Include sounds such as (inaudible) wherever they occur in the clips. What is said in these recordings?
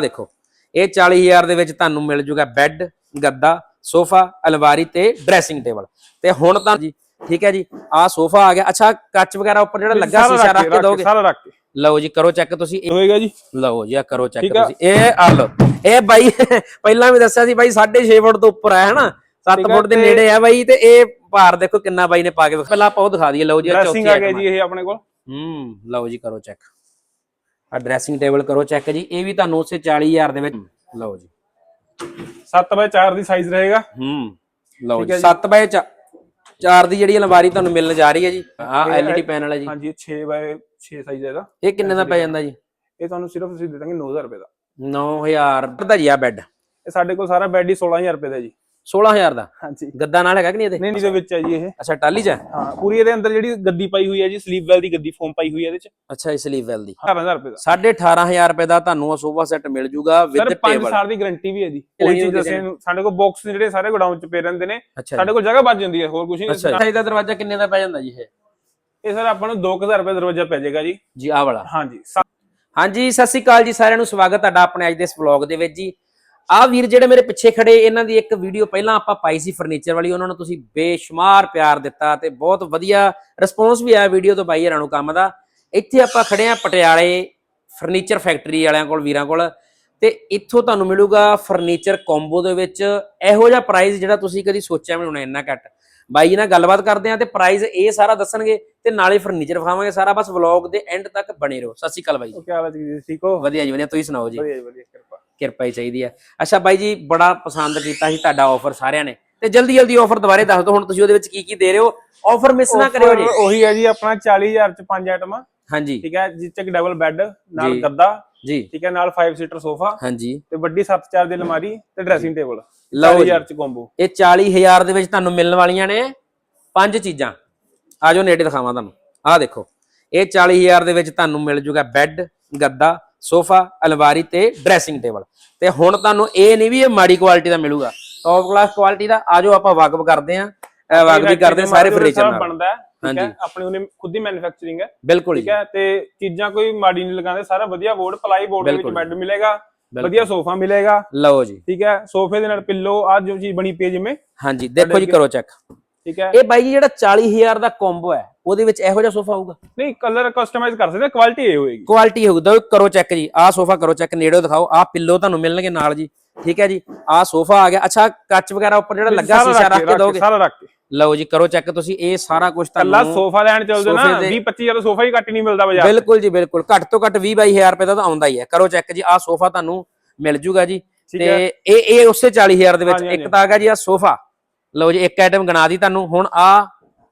ਦੇਖੋ ਇਹ 40000 ਦੇ ਵਿੱਚ ਤੁਹਾਨੂੰ ਮਿਲ ਜੂਗਾ ਬੈੱਡ ਗੱਦਾ ਸੋਫਾ ਅਲਮਾਰੀ ਤੇ ਡਰੈਸਿੰਗ ਟੇਬਲ। ਤੇ ਹੁਣ ਤਾਂ ਜੀ ਠੀਕ ਹੈ ਜੀ ਆਹ ਸੋਫਾ ਆ ਗਿਆ। ਅੱਛਾ ਕੱਚ ਵਗੈਰਾ ਉੱਪਰ ਜਿਹੜਾ ਲੱਗਾ ਸਾਰਾ ਸ਼ੀਸ਼ਾ ਰੱਖ ਕੇ ਦੋਗੇ? ਸਾਰਾ ਰੱਖ ਕੇ। ਲਓ ਜੀ ਕਰੋ ਚੈੱਕ ਤੁਸੀਂ। ਹੋਏਗਾ ਜੀ? ਲਓ ਜੀ ਆ ਕਰੋ ਚੈੱਕ ਆ। ਤੁਸੀਂ। ਇਹ ਆ ਲਓ। ਇਹ ਬਾਈ ਪਹਿਲਾਂ ਵੀ ਦੱਸਿਆ ਸੀ ਬਾਈ 6.5 ਫੁੱਟ ਤੋਂ ਉੱਪਰ ਹੈ ਹਨਾ? 7 ਠੀਕ ਆ, ਫੁੱਟ ਦੇ ਨੇੜੇ ਆ ਬਾਈ ਤੇ ਇਹ ਭਾਰ ਦੇਖੋ ਕਿੰਨਾ ਬਾਈ ਨੇ ਪਾ ਕੇ ਪਹਿਲਾਂ ਆਪਾਂ ਉਹ ਦਿਖਾ ਦਈਏ ਲਓ ਜੀ ਚੌਥੀ ਆ ਗਿਆ ਜੀ ਇਹ ਆਪਣੇ ਕੋਲ। ਹੂੰ ਲਓ ਜੀ ਕਰੋ ਚੈੱਕ ਆ ਡਰੈਸਿੰਗ ਟੇਬਲ ਕਰੋ ਚੈੱਕ ਜੀ ਇਹ ਵੀ ਤੁਹਾਨੂੰ ਉਸੇ 40000 ਦੇ ਵਿੱਚ ਲਓ ਜੀ। 7 ਬਾਈ 4 ਦੀ ਸਾਈਜ਼ ਰਹੇਗਾ। ਹੂੰ ਲਓ ਜੀ ਹੈ ਜੀ। 7 ਬਾਏ 4 ਦੀ ਜਿਹੜੀ ਅਲਮਾਰੀ ਤੁਹਾਨੂੰ ਮਿਲਣ ਜਾ ਰਹੀ ਹੈ ਜੀ ਆ ਐਲਈਡੀ ਪੈਨਲ ਹੈ ਜੀ। ਹਾਂਜੀ 6 ਬਾਈ 6 ਸਾਈਜ਼ ਇਹਦਾ ਇਹ ਕਿੰਨੇ ਦਾ ਪੈ ਜਾਂਦਾ ਜੀ? ਇਹ ਤੁਹਾਨੂੰ ਸਿਰਫ ਅਸੀਂ ਦੇ ਦਾਂਗੇ 9000 ਰੁਪਏ ਦਾ। 9000 ਦਾ ਜੀ ਆ ਬੈੱਡ ਇਹ ਸਾਡੇ ਕੋਲ ਸਾਰਾ ਬੈੱਡ ਹੀ 16000 ਰੁਪਏ ਦਾ ਜੀ। 16000 ਦਾ? ਹਾਂਜੀ। ਗੱਦਾ ਨਾਲ ਹੈਗਾ ਕਿ ਨਹੀਂ ਇਹਦੇ? ਨਹੀਂ ਨਹੀਂ ਦੇ ਵਿੱਚ ਹੈ ਜੀ ਇਹ। ਅੱਛਾ ਟਾਲੀ ਚ ਹੈ? ਹਾਂ ਪੂਰੀ ਇਹਦੇ ਅੰਦਰ ਜਿਹੜੀ ਗੱਦੀ ਪਾਈ ਹੋਈ ਹੈ ਜੀ ਸਲੀਪ ਵੈਲ ਦੀ ਗੱਦੀ ਫੋਮ ਪਾਈ ਹੋਈ ਹੈ ਇਹਦੇ ਚ। ਅੱਛਾ ਇਸ ਲਈ ਵੈਲ ਦੀ। 18000 ਰੁਪਏ ਦਾ। 18500 ਰੁਪਏ ਦਾ ਤੁਹਾਨੂੰ ਉਹ ਸੋਫਾ ਸੈੱਟ ਮਿਲ ਜੂਗਾ ਸਰ ਵਿਦ 5 ਟੇਬਲ ਸਾਲ ਦੀ ਗਾਰੰਟੀ ਵੀ ਹੈ ਜੀ। ਕੋਈ ਚੀਜ਼ ਅਸੀਂ ਸਾਡੇ ਕੋਲ ਬਾਕਸ ਜਿਹੜੇ ਸਾਰੇ ਗੋਡਾਊਨ ਚ ਪਏ ਰਹਿੰਦੇ ਨੇ। ਅੱਛਾ ਸਾਡੇ ਕੋਲ ਜਗ੍ਹਾ ਬਚ ਜਾਂਦੀ ਹੈ ਹੋਰ ਕੁਝ ਨਹੀਂ। ਅੱਛਾ ਇਹਦਾ ਦਰਵਾਜ਼ਾ ਕਿੰਨੇ ਦਾ ਪੈ ਜਾਂਦਾ ਜੀ ਇਹ? ਇਹ ਸਰ ਆਪਾਂ ਨੂੰ 2000 ਰੁਪਏ ਦਰਵਾਜ਼ਾ ਪੈ ਜਾਏਗਾ ਜੀ। ਜੀ ਆਹ ਵਾਲਾ। ਹਾਂਜੀ ਹਾਂਜੀ ਸਤਿ ਸ਼੍ਰੀ ਅਕਾਲ ਜੀ ਸਾਰਿਆਂ ਨੂੰ ਸਵਾਗਤ ਤੁਹਾਡਾ ਆਪਣੇ ਅੱਜ ਦੇ ਇਸ ਵਲੌਗ ਦੇ ਵਿੱਚ ਜੀ। ਆਹ ਵੀਰ ਜਿਹੜੇ ਮੇਰੇ ਪਿੱਛੇ ਖੜੇ ਇਹਨਾਂ ਦੀ ਇੱਕ ਵੀਡੀਓ ਪਹਿਲਾਂ ਆਪਾਂ ਪਾਈ ਸੀ ਫਰਨੀਚਰ ਵਾਲੀ ਉਹਨਾਂ ਨੂੰ ਤੁਸੀਂ ਬੇਸ਼ੁਮਾਰ ਪਿਆਰ ਦਿੱਤਾ ਤੇ ਬਹੁਤ ਵਧੀਆ ਰਿਸਪੌਂਸ ਵੀ ਆਇਆ ਵੀਡੀਓ ਤੋਂ ਬਾਈ ਹਰਾਂ ਨੂੰ ਕੰਮ ਦਾ। ਇੱਥੇ ਆਪਾਂ ਖੜੇ ਆ ਪਟਿਆਲੇ ਫਰਨੀਚਰ ਫੈਕਟਰੀ ਵਾਲਿਆਂ ਕੋਲ ਵੀਰਾਂ ਕੋਲ। ਤੇ ਇੱਥੋਂ ਤੁਹਾਨੂੰ ਮਿਲੂਗਾ ਫਰਨੀਚਰ ਕੰਬੋ ਦੇ ਵਿੱਚ ਇਹੋ ਜਿਹਾ ਪ੍ਰਾਈਸ ਜਿਹੜਾ ਤੁਸੀਂ ਕਦੀ ਸੋਚਿਆ ਵੀ ਹੋਣਾ ਇੰਨਾ ਘੱਟ। ਬਾਈ ਜੀ ਨਾਲ ਗੱਲਬਾਤ ਕਰਦੇ ਆ ਤੇ ਪ੍ਰਾਈਸ ਇਹ ਸਾਰਾ ਦੱਸਣਗੇ ਤੇ ਨਾਲੇ ਫਰਨੀਚਰ ਵਿਖਾਵਾਂਗੇ ਸਾਰਾ। ਬਸ ਵਲੌਗ ਦੇ ਐਂਡ ਤੱਕ ਬਣੇ ਰਹੋ। ਸਤਿ ਸ਼੍ਰੀ ਅਕਾਲ ਬਾਈ ਕੀ ਹਾਲ ਹੈ ਜੀ ਠੀਕ ਹੋ? ਵਧੀਆ ਜੀ ਵਧੀਆ। ਤੁਸੀਂ ਸੁਣਾਓ ਜੀ? ਵਧੀਆ ਜੀ ਵਧੀਆ। ਕਿਰਪਾ ਹੀ ਚਾਹੀਦੀ ਹੈ ਅੱਛਾ ਬਾਈ ਜੀ ਬੜਾ ਪਸੰਦ ਕੀਤਾ ਸੀ ਤੁਹਾਡਾ ਆਫਰ ਸਾਰਿਆਂ ਨੇ। ਤੇ ਜਲਦੀ ਜਲਦੀ ਆਫਰ ਦੁਬਾਰੇ ਦੱਸ ਦਿਓ ਹੁਣ ਤੁਸੀਂ ਉਹਦੇ ਵਿੱਚ ਕੀ ਕੀ ਦੇ ਰਹੇ ਹੋ? ਆਫਰ ਮਿਸ ਨਾ ਕਰਿਓ ਜੀ। ਉਹੀ ਹੈ ਜੀ ਆਪਣਾ 40000 ਚ ਪੰਜ ਆਈਟਮਾਂ ਹਾਂਜੀ। ਠੀਕ ਹੈ ਜਿਸ ਚ ਇੱਕ ਡਬਲ ਬੈੱਡ ਨਾਲ। ਗੱਦਾ ਜੀ। ਠੀਕ ਹੈ ਨਾਲ 5 ਸੀਟਰ ਸੋਫਾ ਹਾਂਜੀ। ਤੇ ਵੱਡੀ 7-4 ਦੀ ਅਲਮਾਰੀ ਤੇ ਡਰੈਸਿੰਗ ਟੇਬਲ ਲਓ ਜੀ। 40000 ਚ ਕੰਬੋ ਇਹ 40000 ਦੇ ਵਿੱਚ ਤੁਹਾਨੂੰ ਮਿਲਣ ਵਾਲੀਆਂ ਨੇ ਪੰਜ ਚੀਜ਼ਾਂ। ਆਜੋ ਨੇੜੇ ਦਿਖਾਵਾਂ ਤੁਹਾਨੂੰ। ਆਹ ਦੇਖੋ। ਇਹ 40000 ਦੇ ਵਿੱਚ ਤੁਹਾਨੂੰ ਮਿਲ ਜੂਗਾ ਬੈੱਡ ਗੱਦਾ ਸੋਫਾ ਅਲਮਾਰੀ ਤੇ ਡਰੈਸਿੰਗ ਟੇਬਲ ਤੇ ਹੁਣ ਤੁਹਾਨੂੰ ਇਹ ਨਹੀਂ ਵੀ ਇਹ ਮਾੜੀ ਕੁਆਲਿਟੀ ਦਾ ਮਿਲੂਗਾ। ਟੌਪ ਕਲਾਸ ਕੁਆਲਿਟੀ ਦਾ ਆਜੋ ਆਪਾਂ ਵਾਕਫ ਕਰਦੇ ਆਂ ਵਾਕਫ ਵੀ ਕਰਦੇ ਸਾਰੇ ਫਰਨੀਚਰ ਨਾਲ। ਬਣਦਾ ਹੈ ਠੀਕ ਹੈ? ਹਾਂਜੀ। ਆਪਣੀ ਉਹਨੇ ਖੁਦ ਹੀ ਮੈਨੂਫੈਕਚਰਿੰਗ ਹੈ। ਬਿਲਕੁਲ ਠੀਕ ਹੈ? ਤੇ ਚੀਜ਼ਾਂ ਕੋਈ ਮਾੜੀ ਨਹੀਂ ਲਗਾਉਂਦੇ ਸਾਰਾ ਵਧੀਆ ਬੋਰਡ ਪਲਾਈ ਬੋਰਡ ਦੇ ਵਿੱਚ। ਬੈੱਡ ਮਿਲੇਗਾ। ਵਧੀਆ ਸੋਫਾ ਮਿਲੇਗਾ। ਲਓ ਜੀ। ਠੀਕ ਹੈ? ਸੋਫੇ ਦੇ ਨਾਲ ਪਿੱਲੋ ਆ ਜੋ ਚੀਜ਼ ਬਣੀ ਪਈ ਜਿਵੇਂ। ਹਾਂਜੀ ਦੇਖੋ ਜੀ ਕਰੋ ਚੈੱਕ ਠੀਕ ਹੈ? ਇਹ ਬਾਈ ਜੀ ਜਿਹੜਾ 40000 ਦਾ ਕੰਬੋ ਹੈ ਉਹਦੇ ਵਿੱਚ ਇਹੋ ਜਿਹਾ ਸੋਫਾ ਹੋਊਗਾ ਨਹੀਂ ਕਲਰ ਕਸਟਮਾਈਜ਼ ਕਰ ਸਕਦੇ ਕੁਆਲਿਟੀ ਇਹ ਹੋਏਗੀ। ਕੁਆਲਿਟੀ ਹੋਊਗਾ ਕਰੋ ਚੈੱਕ ਜੀ। ਆਹ ਸੋਫਾ ਕਰੋ ਚੈੱਕ ਨੇੜਿਓ ਦਿਖਾਓ। ਆਹ ਪਿੱਲੋ ਤੁਹਾਨੂੰ ਮਿਲਣਗੇ ਨਾਲ ਜੀ। ਠੀਕ ਹੈ ਜੀ? ਆਹ ਸੋਫਾ ਆ ਗਿਆ। ਅੱਛਾ ਕੱਚ ਵਗੈਰਾ ਉੱਪਰ ਜਿਹੜਾ ਲੱਗਾ ਸਾਰਾ ਸ਼ੀਸ਼ਾ ਰੱਖ ਕੇ ਦੋਗੇ? ਸਾਰਾ ਰੱਖ ਕੇ। ਲਓ ਜੀ ਕਰੋ ਚੈੱਕ ਤੁਸੀਂ ਇਹ ਸਾਰਾ ਕੁਝ ਕੱਲਾ ਤੁਹਾਨੂੰ ਸੋਫਾ ਲੈਣ ਚੱਲਦੇ ਨਾ ਸੋਫੇ ਦੇ- 20 25 ਦਾ ਸੋਫਾ ਹੀ ਘੱਟ ਨਹੀਂ ਮਿਲਦਾ ਬਾਜ਼ਾਰ। ਬਿਲਕੁਲ ਜੀ ਬਿਲਕੁਲ। ਘੱਟ ਤੋਂ ਘੱਟ 20 22000 ਰੁਪਏ ਦਾ ਤਾਂ ਆਉਂਦਾ ਹੀ ਹੈ। ਕਰੋ ਚੈੱਕ ਜੀ। ਆਹ ਸੋਫਾ ਤੁਹਾਨੂੰ ਮਿਲ ਜੂਗਾ ਜੀ। ਤੇ ਇਹ ਇਹ ਉਸੇ 40000 ਦੇ ਵਿੱਚ ਇੱਕ। ਤਾਂ ਆ ਗਿਆ ਜੀ ਆਹ ਸੋਫਾ। ਲਓ ਜੀ ਇੱਕ ਆਈਟਮ ਗਣਾ ਦੀ ਤੁਹਾਨੂੰ। ਹੁਣ ਆਹ